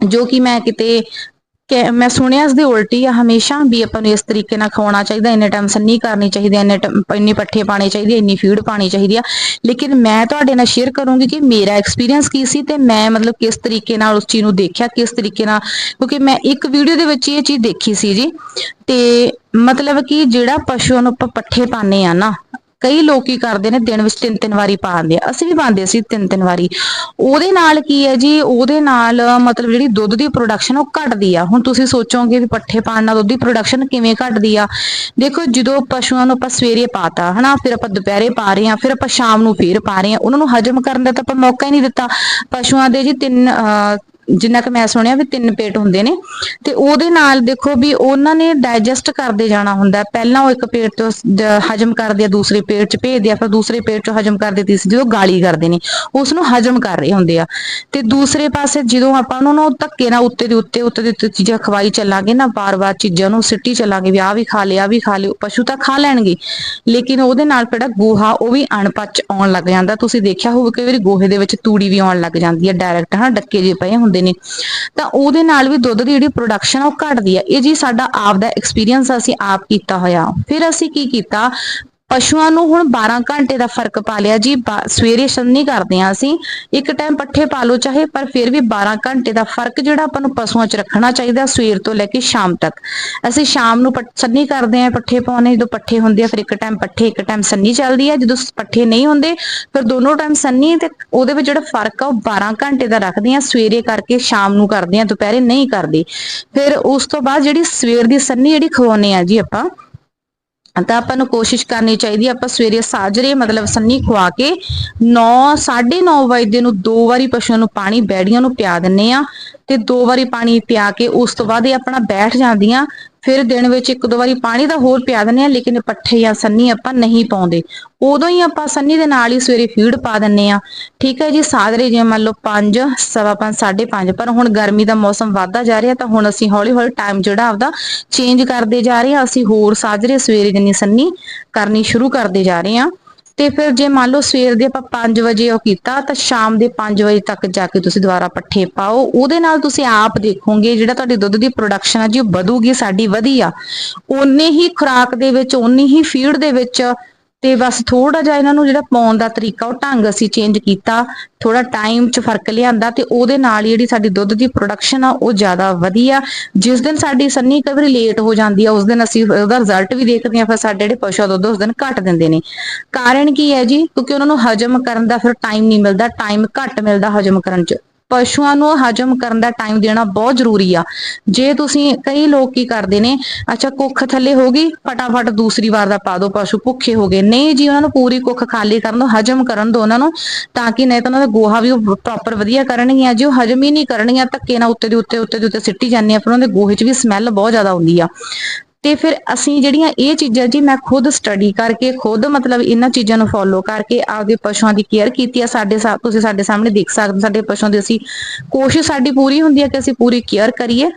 ਜੋ ਕਿ ਮੈਂ ਕਿਤੇ ਕਿ ਮੈਂ ਸੁਣਿਆ ਇਸ ਦੀ ਉਲਟੀ ਆ, ਹਮੇਸ਼ਾ ਵੀ ਆਪਾਂ ਨੂੰ ਇਸ ਤਰੀਕੇ ਨਾਲ ਖਵਾਉਣਾ ਚਾਹੀਦਾ, ਇੰਨੇ ਟਾਈਮ ਸੰਨੀ ਕਰਨੀ ਚਾਹੀਦੀ ਇੰਨੇ ਇੰਨੇ ਪੱਠੇ ਪਾਣੇ ਚਾਹੀਦੇ ਇੰਨੀ ਫੀਡ ਪਾਣੀ ਚਾਹੀਦੀ ਆ। ਲੇਕਿਨ ਮੈਂ ਤੁਹਾਡੇ ਨਾਲ ਸ਼ੇਅਰ ਕਰੂੰਗੀ ਕਿ ਮੇਰਾ ਐਕਸਪੀਰੀਅੰਸ ਕੀ ਸੀ ਤੇ ਮੈਂ ਮਤਲਬ ਕਿਸ ਤਰੀਕੇ ਨਾਲ ਉਸ ਚੀਜ਼ ਨੂੰ ਦੇਖਿਆ, ਕਿਸ ਤਰੀਕੇ ਨਾਲ, ਕਿਉਂਕਿ ਮੈਂ ਇੱਕ ਵੀਡੀਓ ਦੇ ਵਿੱਚ ਇਹ ਚੀਜ਼ ਦੇਖੀ ਸੀ ਜੀ। ਤੇ ਮਤਲਬ ਕਿ ਜਿਹੜਾ ਪਸ਼ੂਆਂ ਨੂੰ ਆਪਾਂ ਪੱਠੇ ਪਾਣੇ ਆ ਨਾ ਕਈ ਲੋਕ ਕੀ ਕਰਦੇ ਨੇ ਦਿਨ ਵਿੱਚ ਤਿੰਨ ਤਿੰਨ ਵਾਰੀ ਪਾਉਂਦੇ ਆ ਅਸੀਂ ਵੀ ਪਾਉਂਦੇ ਸੀ ਤਿੰਨ ਤਿੰਨ ਵਾਰੀ। ਉਹਦੇ ਨਾਲ ਕੀ ਹੈ ਜੀ ਉਹਦੇ ਨਾਲ ਮਤਲਬ ਜਿਹੜੀ ਦੁੱਧ ਦੀ ਪ੍ਰੋਡਕਸ਼ਨ ਉਹ ਘਟਦੀ ਆ। ਹੁਣ ਤੁਸੀਂ ਸੋਚੋਗੇ ਵੀ ਪੱਠੇ ਪਾਣ ਨਾਲ ਦੁੱਧ ਦੀ ਪ੍ਰੋਡਕਸ਼ਨ ਕਿਵੇਂ ਘਟਦੀ ਆ? ਦੇਖੋ ਜਦੋਂ ਪਸ਼ੂਆਂ ਨੂੰ ਆਪਾਂ ਸਵੇਰੇ ਪਾਤਾ ਹਨਾ ਫਿਰ ਆਪਾਂ ਦੁਪਹਿਰੇ ਪਾ ਰਹੇ ਆ ਫਿਰ ਆਪਾਂ ਸ਼ਾਮ ਨੂੰ ਫੇਰ ਪਾ ਰਹੇ ਆ ਉਹਨਾਂ ਨੂੰ ਹਜਮ ਕਰਨ ਦਾ ਤਾਂ ਆਪਾਂ ਮੌਕਾ ਹੀ ਨਹੀਂ ਦਿੱਤਾ। ਪਸ਼ੂਆਂ ਦੇ ਜੀ ਤਿੰਨ ਅਹ, ਜਿੰਨਾ ਕਿ ਮੈਂ ਸੁਣਿਆ ਵੀ ਤਿੰਨ ਪੇਟ ਹੁੰਦੇ ਨੇ, ਤੇ ਉਹਦੇ ਨਾਲ ਦੇਖੋ ਵੀ ਉਹਨਾਂ ਨੇ ਡਾਈਜੈਸਟ ਕਰਦੇ ਜਾਣਾ ਹੁੰਦਾ। ਪਹਿਲਾਂ ਉਹ ਇੱਕ ਪੇਟ ਤੋਂ ਹਜਮ ਕਰਦੇ ਆ, ਦੂਸਰੇ ਪੇਟ ਚ ਭੇਜਦੇ ਆ ਫਿਰ ਦੂਸਰੇ ਪੇਟ ਚ ਹਜਮ ਕਰਦੇ ਤੀਸਰੇ ਜਦੋਂ ਗਾਲੀ ਕਰਦੇ ਨੇ। ਉਸ ਨੂੰ ਹਜਮ ਕਰ ਰਹੇ ਹੁੰਦੇ ਆ। ਤੇ ਦੂਸਰੇ ਪਾਸੇ ਜਦੋਂ ਆਪਾਂ ਉਹਨਾਂ ਨੂੰ ਧੱਕੇ ਨਾਲ ਉੱਤੇ ਦੇ ਉੱਤੇ ਉੱਤੇ ਦੇ ਉੱਤੇ ਚੀਜ਼ਾਂ ਖਵਾਈ ਚੱਲਾਂਗੇ ਨਾ ਵਾਰ ਵਾਰ ਚੀਜ਼ਾਂ ਨੂੰ ਸਿੱਟੀ ਚੱਲਾਂਗੇ ਵੀ ਆਹ ਵੀ ਖਾ ਲਿਆ, ਆਹ ਵੀ ਖਾ ਲਿਓ ਪਸ਼ੂ ਤਾਂ ਖਾ ਲੈਣਗੇ। ਲੇਕਿਨ ਉਹਦੇ ਨਾਲ ਜਿਹੜਾ ਗੋਹਾ, ਉਹ ਵੀ ਅਣਪਚ ਆਉਣ ਲੱਗ ਜਾਂਦਾ। ਤੁਸੀਂ ਦੇਖਿਆ ਹੋਵੇ ਕਈ ਵਾਰੀ ਗੋਹੇ ਦੇ ਵਿੱਚ ਤੂੜੀ ਵੀ ਆਉਣ ਲੱਗ ਜਾਂਦੀ ਹੈ ਡਾਇਰੈਕਟ ਹਨਾ, ਡੱਕੇ ਜੇ ਪਏ ਹੁੰਦੇ ਨੇ। ਤਾਂ ਉਹਦੇ ਨਾਲ ਵੀ ਦੁੱਧ ਦੀ ਜਿਹੜੀ ਪ੍ਰੋਡਕਸ਼ਨ ਉਹ ਘਟਦੀ ਆ। ਇਹ ਜੀ ਸਾਡਾ ਆਪ ਦਾ ਐਕਸਪੀਰੀਅੰਸ ਅਸੀਂ ਆਪ ਕੀਤਾ ਹੋਇਆ। ਫਿਰ ਅਸੀਂ ਕੀ ਕੀਤਾ? ਪਸ਼ੂਆਂ ਨੂੰ ਹੁਣ 12 ਘੰਟੇ ਦਾ ਫ਼ਰਕ ਪਾ ਲਿਆ ਜੀ। ਸਵੇਰੇ ਸੰਨੀ ਕਰਦੇ ਆ ਅਸੀਂ। ਇੱਕ ਟਾਈਮ ਪੱਠੇ ਪਾ ਲਓ ਚਾਹੇ, ਪਰ ਫਿਰ ਵੀ 12 ਘੰਟੇ ਦਾ ਫ਼ਰਕ ਜਿਹੜਾ ਆਪਾਂ ਨੂੰ ਪਸ਼ੂਆਂ 'ਚ ਰੱਖਣਾ ਚਾਹੀਦਾ ਸਵੇਰ ਤੋਂ ਲੈ ਕੇ ਸ਼ਾਮ ਤੱਕ। ਅਸੀਂ ਸ਼ਾਮ ਨੂੰ ਪੱਠ- ਸੰਨੀ ਕਰਦੇ ਆ ਪੱਠੇ ਪਾਉਣੇ। ਜਦੋਂ ਪੱਠੇ ਹੁੰਦੇ ਆ, ਫਿਰ ਇੱਕ ਟਾਈਮ ਪੱਠੇ, ਇੱਕ ਟਾਈਮ ਸੰਨੀ ਚੱਲਦੀ ਆ ਜਦੋਂ ਪੱਠੇ ਨਹੀਂ ਹੁੰਦੇ, ਫਿਰ ਦੋਨੋਂ ਟਾਈਮ ਸੰਨੀ ਤੇ ਉਹਦੇ ਵਿੱਚ ਜਿਹੜਾ ਫ਼ਰਕ ਆ, ਉਹ 12 ਘੰਟੇ ਦਾ ਰੱਖਦੇ ਆ ਸਵੇਰੇ ਕਰਕੇ ਸ਼ਾਮ ਨੂੰ ਕਰਦੇ ਆ ਦੁਪਹਿਰੇ ਨਹੀਂ ਕਰਦੇ। ਫਿਰ ਉਸ ਤੋਂ ਬਾਅਦ ਜਿਹੜੀ ਸਵੇਰ ਦੀ ਸੰਨੀ ਜਿਹੜੀ ਖਵਾਉਨੇ ਆ ਜੀ ਆਪਾਂ ਤਾਂ ਆਪਾਂ ਨੂੰ ਕੋਸ਼ਿਸ਼ ਕਰਨੀ ਚਾਹੀਦੀ ਆਪਾਂ ਸਵੇਰੇ ਸਾਜਰੇ ਮਤਲਬ ਸੰਨੀ ਖਵਾ ਕੇ 9 9:30 ਵਜੇ ਨੂੰ ਦੋ ਵਾਰੀ ਪਸ਼ੂਆਂ ਨੂੰ ਪਾਣੀ ਬੈੜੀਆਂ ਨੂੰ ਪਿਆ ਦਿੰਨੇ ਆ ਤੇ ਦੋ ਵਾਰੀ ਪਾਣੀ ਪਿਆ ਕੇ ਉਸ ਤੋਂ ਬਾਅਦ ਇਹ ਆਪਣਾ ਬੈਠ ਜਾਂਦੀਆਂ ਫਿਰ ਦਿਨ ਵਿੱਚ ਇੱਕ ਦੋ ਵਾਰੀ ਪਾਣੀ ਤਾਂ ਹੋਰ ਪਿਆ ਦਿੰਨੇ ਆ ਲੇਕਿਨ ਪੱਠੇ ਜਾਂ ਸੰਨੀ ਆਪਾਂ ਨਹੀਂ ਪਾਉਂਦੇ। ਉਦੋਂ ਹੀ ਆਪਾਂ ਸੰਨੀ ਦੇ ਨਾਲ ਹੀ ਸਵੇਰੇ ਫੀਡ ਪਾ ਦਿੰਨੇ ਆ ਠੀਕ ਹੈ ਜੀ, ਸਾਜਰੇ ਜਿਵੇਂ ਮੰਨ ਲਓ 5 ਸਵਾ 5 5:30 ਪਰ ਹੁਣ ਗਰਮੀ ਦਾ ਮੌਸਮ ਵਧਦਾ ਜਾ ਰਿਹਾ ਤਾਂ ਹੁਣ ਅਸੀਂ ਹੌਲੀ ਹੌਲੀ ਟਾਈਮ ਜਿਹੜਾ ਆਪਦਾ ਚੇਂਜ ਕਰਦੇ ਜਾ ਰਹੇ ਹਾਂ। ਅਸੀਂ ਹੋਰ ਸਾਜਰੇ ਸਵੇਰੇ ਜਿੰਨੀ ਸੰਨੀ ਕਰਨੀ ਸ਼ੁਰੂ ਕਰਦੇ ਜਾ ਰਹੇ ਹਾਂ। ਤੇ ਫਿਰ ਜੇ ਮੰਨ ਲਓ ਸਵੇਰ ਦੇ ਆਪਾਂ 5 ਵਜੇ ਉਹ ਕੀਤਾ, ਤਾਂ ਸ਼ਾਮ ਦੇ 5 ਵਜੇ ਤੱਕ ਜਾ ਕੇ ਤੁਸੀਂ ਦੁਬਾਰਾ ਪੱਠੇ ਪਾਓ। ਉਹਦੇ ਨਾਲ ਤੁਸੀਂ ਆਪ ਦੇਖੋਗੇ, ਜਿਹੜਾ ਤੁਹਾਡੀ ਦੁੱਧ ਦੀ ਪ੍ਰੋਡਕਸ਼ਨ ਹੈ ਜੀ, ਉਹ ਵਧੂਗੀ, ਸਾਡੀ ਵਧੀ ਆ। ਓਨੇ ਹੀ ਖੁਰਾਕ ਦੇ ਵਿੱਚ, ਓਨੀ ਹੀ ਫੀਡ ਦੇ ਵਿੱਚ ਤੇ ਬਸ ਥੋੜਾ ਜਿਹਾ ਇਹਨਾਂ ਨੂੰ ਜਿਹੜਾ ਪਾਉਣ ਦਾ ਤਰੀਕਾ, ਉਹ ਢੰਗ ਅਸੀਂ ਚੇਂਜ ਕੀਤਾ ਥੋੜਾ ਟਾਈਮ 'ਚ ਫ਼ਰਕ ਲਿਆਂਦਾ ਤੇ ਉਹਦੇ ਨਾਲ ਹੀ ਜਿਹੜੀ ਸਾਡੀ ਦੁੱਧ ਦੀ ਪ੍ਰੋਡਕਸ਼ਨ ਆ, ਉਹ ਜ਼ਿਆਦਾ ਵਧੀਆ। ਜਿਸ ਦਿਨ ਸਾਡੀ ਸੰਨੀ ਕਵਰੀ ਲੇਟ ਹੋ ਜਾਂਦੀ ਆ, ਉਸ ਦਿਨ ਅਸੀਂ ਉਹਦਾ ਰਿਜ਼ਲਟ ਵੀ ਦੇਖਦੇ ਆ ਫਿਰ ਸਾਡੇ ਜਿਹੜੇ ਪਸ਼ੂ ਦੁੱਧ ਉਸ ਦਿਨ ਘੱਟ ਦਿੰਦੇ ਨੇ। ਕਾਰਨ ਕੀ ਹੈ ਜੀ? ਕਿਉਂਕਿ ਉਹਨਾਂ ਨੂੰ ਹਜਮ ਕਰਨ ਦਾ ਫਿਰ ਟਾਈਮ ਨਹੀਂ ਮਿਲਦਾ ਟਾਈਮ ਘੱਟ ਮਿਲਦਾ ਹਜਮ ਕਰਨ 'ਚ। ਪਸ਼ੂਆਂ ਨੂੰ ਹਜਮ ਕਰਨ ਦਾ ਟਾਈਮ ਦੇਣਾ ਬਹੁਤ ਜ਼ਰੂਰੀ ਆ। ਜੇ ਤੁਸੀਂ ਕਈ ਲੋਕ ਕੀ ਕਰਦੇ ਨੇ, ਅੱਛਾ ਕੁੱਖ ਥੱਲੇ ਹੋ ਗਈ, ਫਟਾਫਟ ਦੂਸਰੀ ਵਾਰ ਦਾ ਪਾ ਦਿਓ ਪਸ਼ੂ, ਭੁੱਖੇ ਹੋ ਗਏ। ਨਹੀਂ ਜੀ, ਉਹਨਾਂ ਨੂੰ ਪੂਰੀ ਕੁੱਖ ਖਾਲੀ ਕਰਨ ਦੋ, ਹਜਮ ਕਰਨ ਦੋ ਉਹਨਾਂ ਨੂੰ, ਤਾਂ ਕਿ ਨਹੀਂ ਤਾਂ ਉਹਨਾਂ ਦਾ ਗੋਹਾ ਵੀ ਉਹ ਪ੍ਰੋਪਰ ਵਧੀਆ ਕਰਨਗੀਆਂ। ਜੇ ਉਹ ਹਜਮ ਹੀ ਨਹੀਂ ਕਰਨਗੀਆਂ, ਧੱਕੇ ਨਾਲ ਉੱਤੇ ਦੇ ਉੱਤੇ ਉੱਤੇ ਦੇ ਉੱਤੇ ਸਿੱਟੀ ਜਾਂਦੀਆਂ, ਫਿਰ ਉਹਨਾਂ ਦੇ ਗੋਹੇ 'ਚ ਵੀ ਸਮੈਲ ਬਹੁਤ ਜ਼ਿਆਦਾ ਆਉਂਦੀ ਆ। ਤੇ ਫਿਰ ਅਸੀਂ ਜਿਹੜੀਆਂ ਇਹ ਚੀਜ਼ਾਂ ਜੀ ਮੈਂ ਖੁਦ ਸਟੱਡੀ ਕਰਕੇ, ਖੁਦ ਮਤਲਬ ਇਹਨਾਂ ਚੀਜ਼ਾਂ ਨੂੰ ਫੋਲੋ ਕਰਕੇ ਆਪਦੇ ਪਸ਼ੂਆਂ ਦੀ ਕੇਅਰ ਕੀਤੀ ਆ। ਸਾਡੇ ਤੁਸੀਂ ਸਾਡੇ ਸਾਹਮਣੇ ਦੇਖ ਸਕਦੇ ਹੋ, ਸਾਡੇ ਪਸ਼ੂਆਂ ਦੀ ਅਸੀਂ ਕੋਸ਼ਿਸ਼ ਸਾਡੀ ਪੂਰੀ ਹੁੰਦੀ ਹੈ ਕਿ ਅਸੀਂ ਪੂਰੀ ਕੇਅਰ ਕਰੀਏ।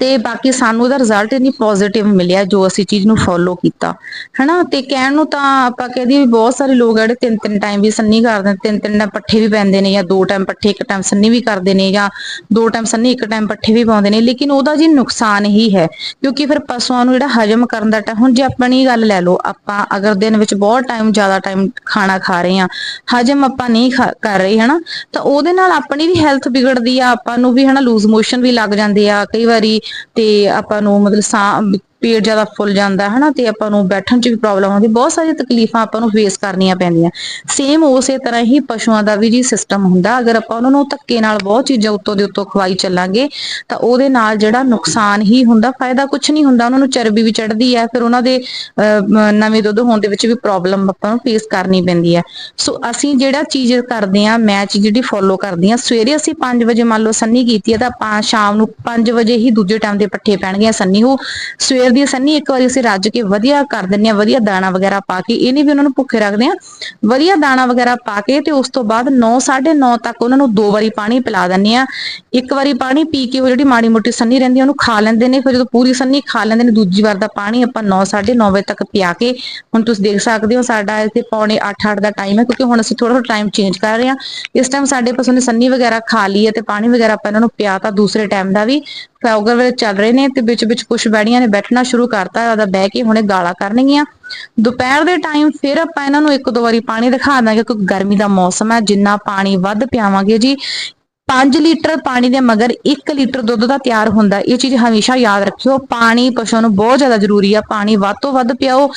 ਤੇ ਬਾਕੀ ਸਾਨੂੰ ਉਹਦਾ ਰਿਜ਼ਲਟ ਇੰਨੀ ਪੋਜ਼ਿਟਿਵ ਮਿਲਿਆ ਜੋ ਅਸੀਂ ਚੀਜ਼ ਨੂੰ ਫੋਲੋ ਕੀਤਾ। ਹਨਾ? ਤੇ ਕਹਿਣ ਨੂੰ ਤਾਂ ਆਪਾਂ ਕਹਦੇ ਵੀ ਬਹੁਤ ਸਾਰੇ ਲੋਕ ਜਿਹੜੇ ਤਿੰਨ ਤਿੰਨ ਟਾਈਮ ਵੀ ਸੰਨੀ ਕਰਦੇ ਨੇ ਤਿੰਨ ਤਿੰਨ ਟਾਈਮ ਪੱਠੇ ਵੀ ਪੈਂਦੇ ਨੇ ਜਾਂ ਦੋ ਟਾਈਮ ਪੱਠੇ, ਇੱਕ ਟਾਈਮ ਸੰਨੀ ਵੀ ਕਰਦੇ ਨੇ ਜਾਂ ਦੋ ਟਾਈਮ ਸੰਨੀ, ਇੱਕ ਟਾਈਮ ਪੱਠੇ ਵੀ ਪਾਉਂਦੇ ਨੇ, ਲੇਕਿਨ ਉਹਦਾ ਜੀ ਨੁਕਸਾਨ ਹੀ ਹੈ। ਕਿਉਂਕਿ ਫਿਰ ਪਸ਼ੂਆਂ ਨੂੰ ਜਿਹੜਾ ਹਜਮ ਕਰਨ ਦਾ ਹੁਣ ਜੇ ਆਪਣੀ ਗੱਲ ਲੈ ਲਓ, ਆਪਾਂ ਅਗਰ ਦਿਨ ਵਿੱਚ ਬਹੁਤ ਟਾਈਮ ਜ਼ਿਆਦਾ ਟਾਈਮ ਖਾਣਾ ਖਾ ਰਹੇ ਆ ਹਜਮ ਆਪਾਂ ਨਹੀਂ ਖਾ- ਕਰ ਰਹੇ, ਹਨਾ? ਤਾਂ ਉਹਦੇ ਨਾਲ ਆਪਣੀ ਵੀ ਹੈਲਥ ਵਿਗੜਦੀ ਆ, ਆਪਾਂ ਨੂੰ ਵੀ, ਹਨਾ ਲੂਜ਼ ਮੋਸ਼ਨ ਵੀ ਲੱਗ ਜਾਂਦੇ ਆ, ਕਈ ਵਾਰੀ ਤੇ ਆਪਾਂ ਨੂੰ ਮਤਲਬ ਸਾਹ ਪੇਟ ਜ਼ਿਆਦਾ ਫੁੱਲ ਜਾਂਦਾ ਹਨਾ ਤੇ ਆਪਾਂ ਨੂੰ ਬੈਠਣ 'ਚ ਵੀ ਪ੍ਰੋਬਲਮ ਆਉਂਦੀ ਬਹੁਤ ਸਾਰੀਆਂ ਤਕਲੀਫਾਂ ਆਪਾਂ ਨੂੰ ਫੇਸ ਕਰਨੀਆਂ ਪੈਂਦੀਆਂ। ਸੇਮ ਉਸੇ ਤਰ੍ਹਾਂ ਹੀ ਪਸ਼ੂਆਂ ਦਾ ਵੀ ਜੀ ਸਿਸਟਮ ਹੁੰਦਾ ਅਗਰ ਆਪਾਂ ਉਹਨਾਂ ਨੂੰ ਧੱਕੇ ਨਾਲ ਬਹੁਤ ਚੀਜ਼ਾਂ ਉੱਤੋਂ ਦੇ ਉੱਤੋਂ ਖਵਾਈ ਚੱਲਾਂਗੇ ਤਾਂ ਉਹਦੇ ਨਾਲ ਜਿਹੜਾ ਨੁਕਸਾਨ ਹੀ ਹੁੰਦਾ ਫਾਇਦਾ ਕੁਝ ਨਹੀਂ ਹੁੰਦਾ ਉਹਨਾਂ ਨੂੰ ਚਰਬੀ ਵੀ ਚੜਦੀ ਹੈ ਫਿਰ ਉਹਨਾਂ ਦੇ ਅਹ, ਨਵੇਂ ਦੁੱਧ ਹੋਣ ਦੇ ਵਿੱਚ ਵੀ ਪ੍ਰੋਬਲਮ ਆਪਾਂ ਨੂੰ ਫੇਸ ਕਰਨੀ ਪੈਂਦੀ ਹੈ ਸੋ ਅਸੀਂ ਜਿਹੜਾ ਚੀਜ਼ ਕਰਦੇ ਆ ਮੈਂ ਚੀਜ਼ ਜਿਹੜੀ ਫੋਲੋ ਕਰਦੀ ਆ ਸਵੇਰੇ ਅਸੀਂ 5 ਵਜੇ ਮੰਨ ਲਓ ਸੰਨੀ ਕੀਤੀ ਹੈ ਤਾਂ ਆਪਾਂ ਸ਼ਾਮ ਨੂੰ 5 ਵਜੇ ਹੀ ਦੂਜੇ ਟਾਈਮ ਦੇ ਪੱਠੇ ਪੈਣਗੇ ਸੰਨੀ ਉਹ ਸਵੇਰ ਦੀ ਸੰਨੀ ਇੱਕ ਵਾਰੀ ਅਸੀਂ ਰੱਜ ਕੇ ਵਧੀਆ ਕਰ ਦਿੰਨੇ ਆ ਵਧੀਆ ਦਾਣਾ ਵਗੈਰਾ ਪਾ ਕੇ, ਇਹ ਨਹੀਂ ਵੀ ਉਹਨਾਂ ਨੂੰ ਭੁੱਖੇ ਰੱਖਦੇ ਆ ਵਧੀਆ ਦਾਣਾ ਵਗੈਰਾ ਪਾ ਕੇ ਤੇ ਉਸ ਤੋਂ ਬਾਅਦ 9 9:30 ਤੱਕ ਉਹਨਾਂ ਨੂੰ ਦੋ ਵਾਰੀ ਪਾਣੀ ਪਿਲਾ ਦਿੰਨੇ ਆ ਇੱਕ ਵਾਰੀ ਪਾਣੀ ਪੀ ਕੇ ਉਹ ਜਿਹੜੀ ਮਾੜੀ ਮੋਟੀ ਸੰਨੀ ਰਹਿੰਦੀ ਉਹਨੂੰ ਖਾ ਲੈਂਦੇ ਨੇ। ਫਿਰ ਜਦੋਂ ਪੂਰੀ ਸੰਨੀ ਖਾ ਲੈਂਦੇ ਨੇ, ਦੂਜੀ ਵਾਰ ਦਾ ਪਾਣੀ ਆਪਾਂ 9 9:30 ਵਜੇ ਤੱਕ ਪਿਆ ਕੇ ਹੁਣ ਤੁਸੀਂ ਦੇਖ ਸਕਦੇ ਹੋ ਸਾਡਾ ਇੱਥੇ ਪੌਣੇ 8 8 ਦਾ ਟਾਈਮ ਹੈ, ਕਿਉਂਕਿ ਹੁਣ ਅਸੀਂ ਥੋੜਾ ਥੋੜਾ ਟਾਈਮ ਚੇਂਜ ਕਰ ਰਹੇ ਹਾਂ। ਇਸ ਟਾਈਮ ਸਾਡੇ ਪਸ਼ੂ ਨੇ ਸੰਨੀ ਵਗੈਰਾ ਖਾ ਲਈ ਹੈ ਤੇ ਪਾਣੀ ਵਗੈਰਾ ਆਪਾਂ ਇਹਨਾਂ ਨੂੰ ਪਿਆ ਤਾਂ ਦੂਸਰੇ ਟਾਈਮ ਦਾ ਵੀ। ਫੌਗਰ ਵੇਲੇ ਚੱਲ ਰਹੇ ਨੇ ਤੇ ਵਿੱਚ ਵਿੱਚ ਕੁਝ ਬੈੜੀਆਂ ਨੇ ਬੈਠਣਾ ਸ਼ੁਰੂ ਕਰਤਾ ਆਦਾ ਬਹਿ ਕੇ ਹੁਣੇ ਗਾਲਾਂ ਕਰਨਗੀਆਂ। ਦੁਪਹਿਰ ਦੇ ਟਾਈਮ ਫਿਰ ਆਪਾਂ ਇਹਨਾਂ ਨੂੰ ਇੱਕ ਦੋ ਵਾਰੀ ਪਾਣੀ ਦਿਖਾ ਦਾਂਗੇ, ਕਿਉਂਕਿ ਗਰਮੀ ਦਾ ਮੌਸਮ ਹੈ, ਜਿੰਨਾ ਪਾਣੀ ਵੱਧ ਪਿਆਵਾਂਗੇ ਜੀ 5 ਲੀਟਰ ਪਾਣੀ ਦੇ ਮਗਰ 1 ਲੀਟਰ ਦੁੱਧ ਦਾ ਤਿਆਰ ਹੁੰਦਾ ਇਹ ਚੀਜ਼ ਹਮੇਸ਼ਾ ਯਾਦ ਰੱਖਿਓ। ਪਾਣੀ ਪਸ਼ੂਆਂ ਨੂੰ ਬਹੁਤ ਜ਼ਿਆਦਾ ਜ਼ਰੂਰੀ ਆ। ਪਾਣੀ ਵੱਧ ਤੋਂ ਵੱਧ ਪਿਆਓ।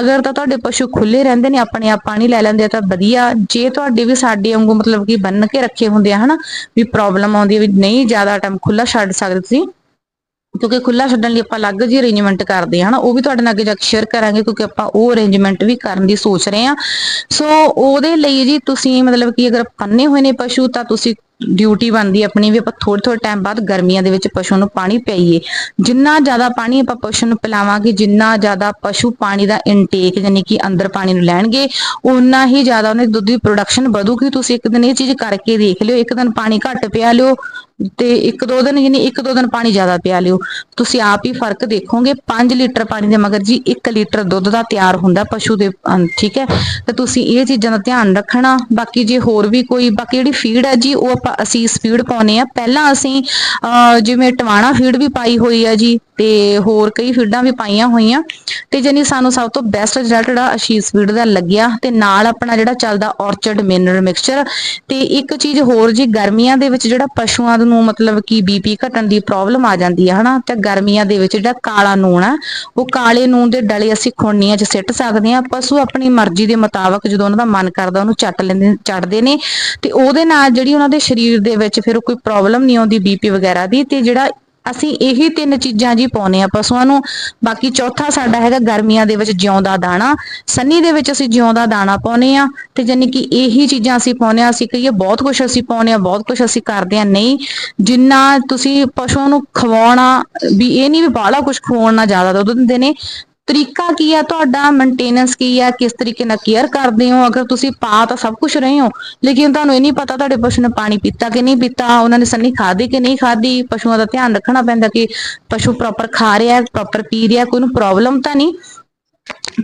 ਅਗਰ ਤਾਂ ਤੁਹਾਡੇ ਪਸ਼ੂ ਖੁੱਲੇ ਰਹਿੰਦੇ ਨੇ, ਆਪਣੇ ਆਪ ਪਾਣੀ ਲੈ ਲੈਂਦੇ ਆ ਤਾਂ ਵਧੀਆ। ਜੇ ਤੁਹਾਡੇ ਵੀ ਸਾਡੇ ਵਾਂਗੂ ਮਤਲਬ ਕਿ ਬੰਨ ਕੇ ਰੱਖੇ ਹੁੰਦੇ ਆ, ਹਨਾ, ਵੀ ਪ੍ਰੋਬਲਮ ਆਉਂਦੀ ਹੈ ਵੀ ਨਹੀਂ ਜ਼ਿਆਦਾ ਟਾਈਮ ਖੁੱਲਾ ਛੱਡ ਸਕਦੇ ਤੁਸੀਂ, ਕਿਉਂਕਿ ਖੁੱਲਾ ਛੱਡਣ ਲਈ ਆਪਾਂ ਅਲੱਗ ਜਿਹੀ ਅਰੇਂਜਮੈਂਟ ਕਰਦੇ ਹਾਂ ਨਾ ਉਹ ਵੀ ਤੁਹਾਡੇ ਨਾਲ ਅੱਗੇ ਜਾ ਕੇ ਸ਼ੇਅਰ ਕਰਾਂਗੇ, ਕਿਉਂਕਿ ਆਪਾਂ ਉਹ ਅਰੇਂਜਮੈਂਟ ਵੀ ਕਰਨ ਦੀ ਸੋਚ ਰਹੇ ਹਾਂ ਸੋ ਉਹਦੇ ਲਈ ਜੀ ਤੁਸੀਂ ਮਤਲਬ ਕਿ ਅਗਰ ਪੰਨੇ ਹੋਏ ਨੇ ਪਸ਼ੂ, ਤਾਂ ਤੁਸੀਂ ਡਿਊਟੀ ਬਣਦੀ ਆਪਣੀ ਵੀ ਆਪਾਂ ਥੋੜੇ ਥੋੜੇ ਟਾਈਮ ਬਾਅਦ ਗਰਮੀਆਂ ਦੇ ਵਿੱਚ ਪਸ਼ੂ ਨੂੰ ਪਾਣੀ ਪਿਆਈਏ। ਜਿੰਨਾ ਜ਼ਿਆਦਾ ਪਾਣੀ ਆਪਾਂ ਪਸ਼ੂ ਨੂੰ ਪਿਲਾਵਾਂਗੇ, ਜਿੰਨਾ ਜ਼ਿਆਦਾ ਪਸ਼ੂ ਪਾਣੀ ਦਾ ਇਨਟੇਕ ਯਾਨੀ ਕਿ ਅੰਦਰ ਪਾਣੀ ਨੂੰ ਲੈਣਗੇ ਉਨਾ ਹੀ ਜ਼ਿਆਦਾ ਉਹਨੇ ਦੁੱਧ ਦੀ ਪ੍ਰੋਡਕਸ਼ਨ ਵਧੂਗੀ। ਤੁਸੀਂ ਇੱਕ ਦਿਨ ਇਹ ਚੀਜ਼ ਕਰਕੇ ਦੇਖ ਲਿਓ, ਇੱਕ ਦਿਨ ਪਾਣੀ ਘੱਟ ਪਿਆ ਲਿਓ ਤੇ ਇੱਕ ਦੋ ਦਿਨ ਯਾਨੀ ਇੱਕ ਦੋ ਦਿਨ ਪਾਣੀ ਜ਼ਿਆਦਾ ਪਿਆ ਲਿਓ। ਤੁਸੀਂ ਆਪ ਹੀ ਫ਼ਰਕ ਦੇਖੋਗੇ 5 ਲੀਟਰ ਪਾਣੀ ਦੇ ਮਗਰ ਜੀ 1 ਲੀਟਰ ਦੁੱਧ ਦਾ ਤਿਆਰ ਹੁੰਦਾ ਪਸ਼ੂ ਦੇ ਠੀਕ ਹੈ? ਤੇ ਤੁਸੀਂ ਇਹ ਚੀਜ਼ਾਂ ਦਾ ਧਿਆਨ ਰੱਖਣਾ। ਬਾਕੀ ਜੇ ਹੋਰ ਵੀ ਕੋਈ ਬਾਕੀ ਜਿਹੜੀ ਫੀਡ ਹੈ ਜੀ ਉਹ ਆਪਾਂ ਅਸੀਂ ਫੀਡ ਪਾਉਨੇ ਆ ਪਹਿਲਾਂ ਅਸੀਂ ਅਹ, ਜਿਵੇਂ ਟਵਾਣਾ ਫੀਡ ਵੀ ਪਾਈ ਹੋਈ ਆ ਜੀ ਤੇ ਹੋਰ ਕਈ ਫੀਡਾਂ ਵੀ ਪਾਈਆਂ ਹੋਈਆਂ ਤੇ ਜਾਨੀ ਸਾਨੂੰ ਸਭ ਤੋਂ ਬੈਸਟ ਰਿਜ਼ਲਟ ਜਿਹੜਾ ਅਸ਼ੀਸ ਫੀਡ ਦਾ ਲੱਗਿਆ ਤੇ ਨਾਲ ਆਪਣਾ ਜਿਹੜਾ ਚੱਲਦਾ ਔਰਚਰਡ ਮਿਨਰਲ ਮਿਕਸਚਰ ਤੇ ਇੱਕ ਚੀਜ਼ ਹੋਰ ਜੀ ਗਰਮੀਆਂ ਦੇ ਵਿੱਚ ਜਿਹੜਾ ਪਸ਼ੂਆਂ ਨੂੰ ਮਤਲਬ ਕਿ ਬੀਪੀ ਘਟਣ ਦੀ ਪ੍ਰੋਬਲਮ ਆ ਜਾਂਦੀ ਹੈ ਹਨਾ? ਤੇ ਗਰਮੀਆਂ ਦੇ ਵਿੱਚ ਜਿਹੜਾ ਕਾਲਾ ਨੂਣ ਆ, ਉਹ ਕਾਲੇ ਨੂਣ ਦੇ ਡਲੇ ਅਸੀਂ ਖੁਰਨੀਆਂ 'ਚ ਸਿੱਟ ਸਕਦੇ ਆ ਪਸ਼ੂ ਆਪਣੀ ਮਰਜ਼ੀ ਦੇ ਮੁਤਾਬਕ ਜਦੋਂ ਉਹਨਾਂ ਦਾ ਮਨ ਕਰਦਾ ਉਹਨੂੰ ਚੱਟ ਲੈਂਦੇ ਚੜਦੇ ਨੇ ਤੇ ਉਹਦੇ ਨਾਲ ਜਿਹੜੀ ਉਹਨਾਂ ਦੇ ਸਰੀਰ ਦੇ ਵਿੱਚ ਫਿਰ ਕੋਈ ਪ੍ਰੋਬਲਮ ਨਹੀਂ ਆਉਂਦੀ ਬੀਪੀ ਵਗੈਰਾ ਦੀ ਤੇ ਜਿਹੜਾ ਅਸੀਂ ਇਹੀ ਤਿੰਨ ਚੀਜ਼ਾਂ ਜੀ ਪਾਉਨੇ ਆ ਪਸ਼ੂਆਂ ਨੂੰ। ਬਾਕੀ ਚੌਥਾ ਸਾਡਾ ਹੈਗਾ ਗਰਮੀਆਂ ਦੇ ਵਿੱਚ ਜਿਉਂਦਾ ਦਾਣਾ। ਸੰਨੀ ਦੇ ਵਿੱਚ ਅਸੀਂ ਜਿਉਂਦਾ ਦਾਣਾ ਪਾਉਨੇ ਆ ਤੇ ਜਾਨੀ ਕਿ ਇਹੀ ਚੀਜ਼ਾਂ ਅਸੀਂ ਪਾਉਨੇ ਆ ਅਸੀਂ ਕਹੀਏ ਬਹੁਤ ਕੁਝ ਅਸੀਂ ਪਾਉਨੇ ਆ ਬਹੁਤ ਕੁਝ ਅਸੀਂ ਕਰਦੇ ਆ ਨਹੀਂ, ਜਿੰਨਾ ਤੁਸੀਂ ਪਸ਼ੂਆਂ ਨੂੰ ਖਵਾਉਣਾ, ਵੀ ਇਹ ਨਹੀਂ ਵੀ ਬਾਹਲਾ ਕੁਝ ਖਵਾਉਣਾ ਜ਼ਿਆਦਾ ਦੁੱਧ ਦਿੰਦੇ ਨੇ ਤਰੀਕਾ ਕੀ ਹੈ ਤੁਹਾਡਾ? ਮੇਨਟੇਨੈਂਸ ਕੀ ਹੈ ਕਿਸ ਤਰੀਕੇ ਨਾਲ ਕੇਅਰ ਕਰਦੇ ਹੋ? ਅਗਰ ਤੁਸੀਂ ਪਾ ਤਾਂ ਸਭ ਕੁਝ ਰਹੇ ਹੋ, ਲੇਕਿਨ ਤੁਹਾਨੂੰ ਇਹ ਨਹੀਂ ਪਤਾ ਤੁਹਾਡੇ ਪਸ਼ੂ ਨੇ ਪਾਣੀ ਪੀਤਾ ਕਿ ਨਹੀਂ ਪੀਤਾ, ਉਹਨਾਂ ਨੇ ਸੰਨੀ ਖਾਧੀ ਕਿ ਨਹੀਂ ਖਾਧੀ? ਪਸ਼ੂਆਂ ਦਾ ਧਿਆਨ ਰੱਖਣਾ ਪੈਂਦਾ ਕਿ ਪਸ਼ੂ ਪ੍ਰੋਪਰ ਖਾ ਰਿਹਾ ਪ੍ਰੋਪਰ ਪੀ ਰਿਹਾ, ਕੋਈ ਨੂੰ ਪ੍ਰੋਬਲਮ ਤਾਂ ਨਹੀਂ।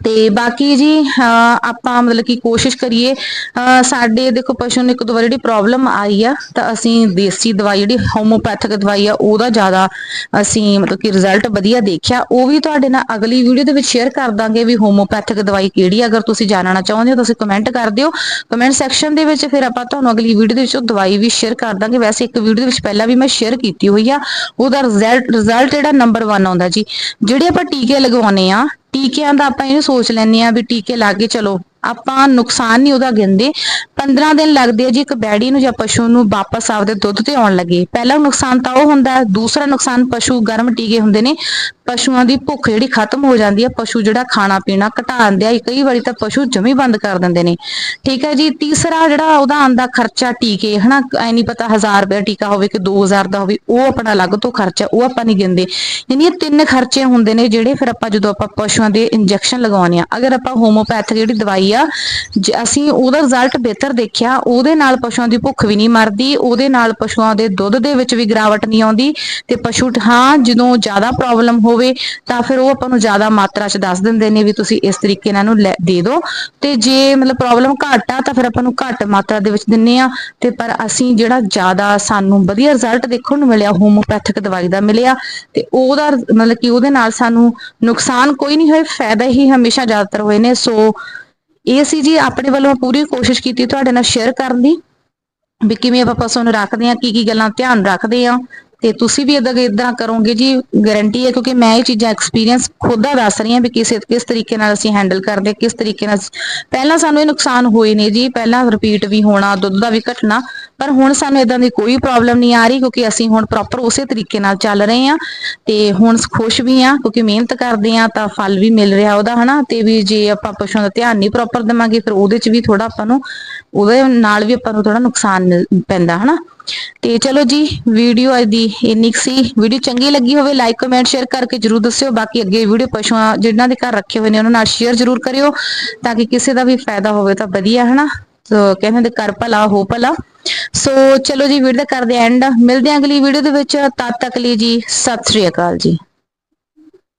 ਤੇ ਬਾਕੀ ਜੀ, ਅਹ, ਆਪਾਂ ਮਤਲਬ ਕਿ ਕੋਸ਼ਿਸ਼ ਕਰੀਏ, ਅਹ, ਸਾਡੇ ਦੇਖੋ ਪਸ਼ੂ ਨੂੰ ਇੱਕ ਦੋ ਵਾਰ ਜਿਹੜੀ ਪ੍ਰੋਬਲਮ ਆਈ ਆ, ਤਾਂ ਅਸੀਂ ਦੇਸੀ ਦਵਾਈ ਜਿਹੜੀ ਹੋਮੋਪੈਥਿਕ ਦਵਾਈ ਆ, ਉਹਦਾ ਜ਼ਿਆਦਾ ਅਸੀਂ ਮਤਲਬ ਕਿ ਰਿਜ਼ਲਟ ਵਧੀਆ ਦੇਖਿਆ। ਉਹ ਵੀ ਤੁਹਾਡੇ ਨਾਲ ਅਗਲੀ ਵੀਡੀਓ ਦੇ ਵਿੱਚ ਸ਼ੇਅਰ ਕਰ ਦਾਂਗੇ ਵੀ ਹੋਮੋਪੈਥਿਕ ਦਵਾਈ ਕਿਹੜੀ ਅਗਰ ਤੁਸੀਂ ਜਾਣਨਾ ਚਾਹੁੰਦੇ ਹੋ, ਤੁਸੀਂ ਕਮੈਂਟ ਕਰ ਦਿਓ। ਕਮੈਂਟ ਸੈਕਸ਼ਨ ਦੇ ਵਿੱਚ ਫਿਰ ਆਪਾਂ ਤੁਹਾਨੂੰ ਅਗਲੀ ਵੀਡੀਓ ਦੇ ਵਿੱਚ ਉਹ ਦਵਾਈ ਵੀ ਸ਼ੇਅਰ ਕਰ ਦਾਂਗੇ। ਵੈਸੇ ਇੱਕ ਵੀਡੀਓ ਦੇ ਵਿੱਚ ਪਹਿਲਾਂ ਵੀ ਮੈਂ ਸ਼ੇਅਰ ਕੀਤੀ ਹੋਈ ਆ, ਉਹਦਾ ਰਿਜ਼ਲਟ ਰਿਜ਼ਲਟ ਜਿਹੜਾ ਨੰਬਰ 1 ਆਉਂਦਾ ਜੀ, ਜਿਹੜੇ ਆਪਾਂ ਟੀਕੇ ਲਗਵਾਉਨੇ ਆ ਟੀਕਿਆਂ ਦਾ ਆਪਾਂ ਇਹ ਸੋਚ ਲੈਂਦੇ ਆ ਵੀ ਟੀਕੇ ਲਾ ਕੇ ਚਲੋ, ਆਪਾਂ ਨੁਕਸਾਨ ਨਹੀਂ ਉਹਦਾ ਗਿਣਦੇ। 15 ਦਿਨ ਲੱਗਦੇ ਆ ਜੀ, ਇੱਕ ਬੈੜੀ ਨੂੰ ਜਾਂ ਪਸ਼ੂ ਨੂੰ ਵਾਪਸ ਆਪਦੇ ਦੁੱਧ ਤੇ ਆਉਣ ਲੱਗੇ। ਪਹਿਲਾ ਨੁਕਸਾਨ ਤਾਂ ਉਹ ਹੁੰਦਾ, ਦੂਸਰਾ ਨੁਕਸਾਨ ਪਸ਼ੂ ਗਰਮ ਟੀਕੇ ਹੁੰਦੇ ਨੇ। ਪਸ਼ੂਆਂ ਦੀ ਭੁੱਖ ਜਿਹੜੀ ਖਤਮ ਹੋ ਜਾਂਦੀ ਹੈ, ਪਸ਼ੂ ਜਿਹੜਾ ਖਾਣਾ ਪੀਣਾ ਘਟਾਉਂਦੇ ਆ ਕਈ ਵਾਰੀ ਤਾਂ ਪਸ਼ੂ ਜਮੀ ਬੰਦ ਕਰ ਦਿੰਦੇ ਨੇ। ਠੀਕ ਹੈ ਜੀ, ਤੀਸਰਾ ਜਿਹੜਾ ਉਹਦਾ ਆਂਦਾ ਖਰਚਾ ਟੀਕੇ, ਹਨਾ, ਐ ਨਹੀਂ ਪਤਾ 1000 ਰੁਪਏ ਟੀਕਾ ਹੋਵੇ ਕਿ 2000 ਦਾ ਹੋਵੇ, ਉਹ ਆਪਣਾ ਅਲੱਗ ਤੋਂ ਖਰਚਾ, ਉਹ ਆਪਾਂ ਨਹੀਂ ਗਿਣਦੇ ਯਾਨੀ ਇਹ ਤਿੰਨ ਖਰਚੇ ਹੁੰਦੇ ਨੇ ਜਿਹੜੇ ਫਿਰ ਆਪਾਂ ਜਦੋਂ ਆਪਾਂ ਪਸ਼ੂਆਂ ਦੇ ਇੰਜੈਕਸ਼ਨ ਲਗਾਉਂਦੇ ਆ ਅਗਰ ਆਪਾਂ ਹੋਮੋਪੈਥ ਜਿਹੜੀ ਦਵਾਈ ਆ ਅਸੀਂ ਉਹਦਾ ਰਿਜ਼ਲਟ ਬਿਹਤਰ ਦੇਖਿਆ, ਉਹਦੇ ਨਾਲ ਪਸ਼ੂਆਂ ਦੀ ਭੁੱਖ ਵੀ ਨਹੀਂ ਮਰਦੀ, ਉਹਦੇ ਨਾਲ ਪਸ਼ੂਆਂ ਦੇ ਦੁੱਧ ਦੇ ਵਿੱਚ ਵੀ ਗਿਰਾਵਟ ਨਹੀਂ ਆਉਂਦੀ, ਤੇ ਪਸ਼ੂ, ਹਾਂ, ਜਦੋਂ ਜ਼ਿਆਦਾ ਪ੍ਰੋਬਲਮ ਹੋ ਹੋਵੇ, ਤਾਂ ਫਿਰ ਉਹ ਆਪਾਂ ਨੂੰ ਜ਼ਿਆਦਾ ਮਾਤਰਾ 'ਚ ਦੱਸ ਦਿੰਦੇ ਨੇ ਵੀ ਤੁਸੀਂ ਇਸ ਤਰੀਕੇ ਨਾਲ ਇਹਨੂੰ ਦੇ ਦਿਓ ਤੇ ਜੇ ਮਤਲਬ ਪ੍ਰੋਬਲਮ ਘੱਟ ਆ, ਤਾਂ ਫਿਰ ਆਪਾਂ ਨੂੰ ਘੱਟ ਮਾਤਰਾ ਦੇ ਵਿੱਚ ਦਿੰਨੇ ਆ। ਤੇ ਪਰ ਅਸੀਂ ਜਿਹੜਾ ਜ਼ਿਆਦਾ ਸਾਨੂੰ ਵਧੀਆ ਰਿਜ਼ਲਟ ਦੇਖਣ ਨੂੰ ਮਿਲਿਆ ਹੋਮੋਪੈਥਿਕ ਦਵਾਈ ਦਾ ਮਿਲਿਆ, ਤੇ ਉਹਦਾ ਮਤਲਬ ਕਿ ਉਹਦੇ ਨਾਲ ਸਾਨੂੰ ਨੁਕਸਾਨ ਕੋਈ ਨਹੀਂ ਹੋਏ ਫਾਇਦਾ ਹੀ ਹਮੇਸ਼ਾ ਜ਼ਿਆਦਾਤਰ ਹੋਏ ਨੇ। ਸੋ ਇਹ ਸੀ ਜੀ, ਆਪਣੇ ਵੱਲੋਂ ਪੂਰੀ ਕੋਸ਼ਿਸ਼ ਕੀਤੀ ਤੁਹਾਡੇ ਨਾਲ ਸ਼ੇਅਰ ਕਰਨ ਦੀ, ਵੀ ਕਿਵੇਂ ਆਪਾਂ ਪਸ਼ੂ ਨੂੰ ਰੱਖਦੇ ਆ ਕੀ ਕੀ ਗੱਲਾਂ ਧਿਆਨ ਰੱਖਦੇ ਆ ਤੇ ਤੁਸੀਂ ਵੀ ਇਦਾਂ ਇਦਾਂ ਕਰੋਗੇ ਜੀ ਗਾਰੰਟੀ ਹੈ ਕਿਉਂਕਿ ਮੈਂ ਇਹ ਚੀਜ਼ਾਂ ਐਕਸਪੀਰੀਅੰਸ ਖੁਦ ਦਾ ਦੱਸ ਰਹੀ ਹਾਂ ਵੀ ਕਿਸ ਕਿਸ ਤਰੀਕੇ ਨਾਲ ਅਸੀਂ ਹੈਂਡਲ ਕਰਦੇ ਹਾਂ, ਕਿਸ ਤਰੀਕੇ ਨਾਲ ਪਹਿਲਾਂ ਸਾਨੂੰ ਇਹ ਨੁਕਸਾਨ ਹੋਏ ਨੇ ਜੀ ਪਹਿਲਾਂ ਰਿਪੀਟ ਵੀ ਹੋਣਾ ਦੁੱਧ ਦਾ ਵੀ ਘਟਣਾ ਪਰ ਹੁਣ ਸਾਨੂੰ ਇਦਾਂ ਦੀ ਕੋਈ ਪ੍ਰੋਬਲਮ ਨਹੀਂ ਆ ਰਹੀ ਕਿਉਂਕਿ ਅਸੀਂ ਹੁਣ ਪ੍ਰੋਪਰ ਉਸੇ ਤਰੀਕੇ ਨਾਲ ਚੱਲ ਰਹੇ ਆ ਤੇ ਹੁਣ ਖੁਸ਼ ਵੀ ਆ ਕਿਉਂਕਿ ਮਿਹਨਤ ਕਰਦੇ ਆ ਤਾਂ ਫਲ ਵੀ ਮਿਲ ਰਿਹਾ ਉਹਦਾ, ਹਨਾ? ਤੇ ਵੀ ਜੇ ਆਪਾਂ ਪਸ਼ੂਆਂ ਦਾ ਧਿਆਨ ਨਹੀਂ ਪ੍ਰੋਪਰ ਦੇਵਾਂਗੇ ਫਿਰ ਉਹਦੇ 'ਚ ਵੀ ਥੋੜਾ ਆਪਾਂ ਨੂੰ ਉਹਦੇ ਨਾਲ ਵੀ ਆਪਾਂ ਨੂੰ ਥੋੜਾ ਨੁਕਸਾਨ ਪੈਂਦਾ, ਹਨਾ? ਤੇ ਚਲੋ ਜੀ ਵੀਡੀਓ ਅੱਜ ਦੀ ਇੰਨੀ ਕੁ ਸੀ। ਵੀਡੀਓ ਚੰਗੀ ਲੱਗੀ ਹੋਵੇ ਲਾਈਕ ਕਮੈਂਟ ਸ਼ੇਅਰ ਕਰਕੇ ਜਰੂਰ ਦੱਸਿਓ। ਬਾਕੀ ਅੱਗੇ ਵੀਡੀਓ ਪਸ਼ੂਆਂ ਜਿਨ੍ਹਾਂ ਦੇ ਘਰ ਰੱਖੇ ਹੋਏ ਨੇ ਉਹਨਾਂ ਨਾਲ ਸ਼ੇਅਰ ਜਰੂਰ ਕਰਿਓ ਤਾਂ ਕਿ ਕਿਸੇ ਦਾ ਵੀ ਫਾਇਦਾ ਹੋਵੇ ਤਾਂ ਵਧੀਆ, ਹਨਾ? ਕਹਿੰਦੇ ਹੁੰਦੇ, ਕਰ ਭਲਾ, ਹੋ ਭਲਾ। ਸੋ ਚਲੋ ਜੀ ਵੀਡੀਓ ਦਾ ਕਰਦੇ ਐਂਡ ਮਿਲਦੇ ਹਾਂ ਅਗਲੀ ਵੀਡੀਓ ਦੇ ਵਿੱਚ। ਤਦ ਤੱਕ ਲਈ ਜੀ, ਸਤਿ ਸ੍ਰੀ ਅਕਾਲ ਜੀ।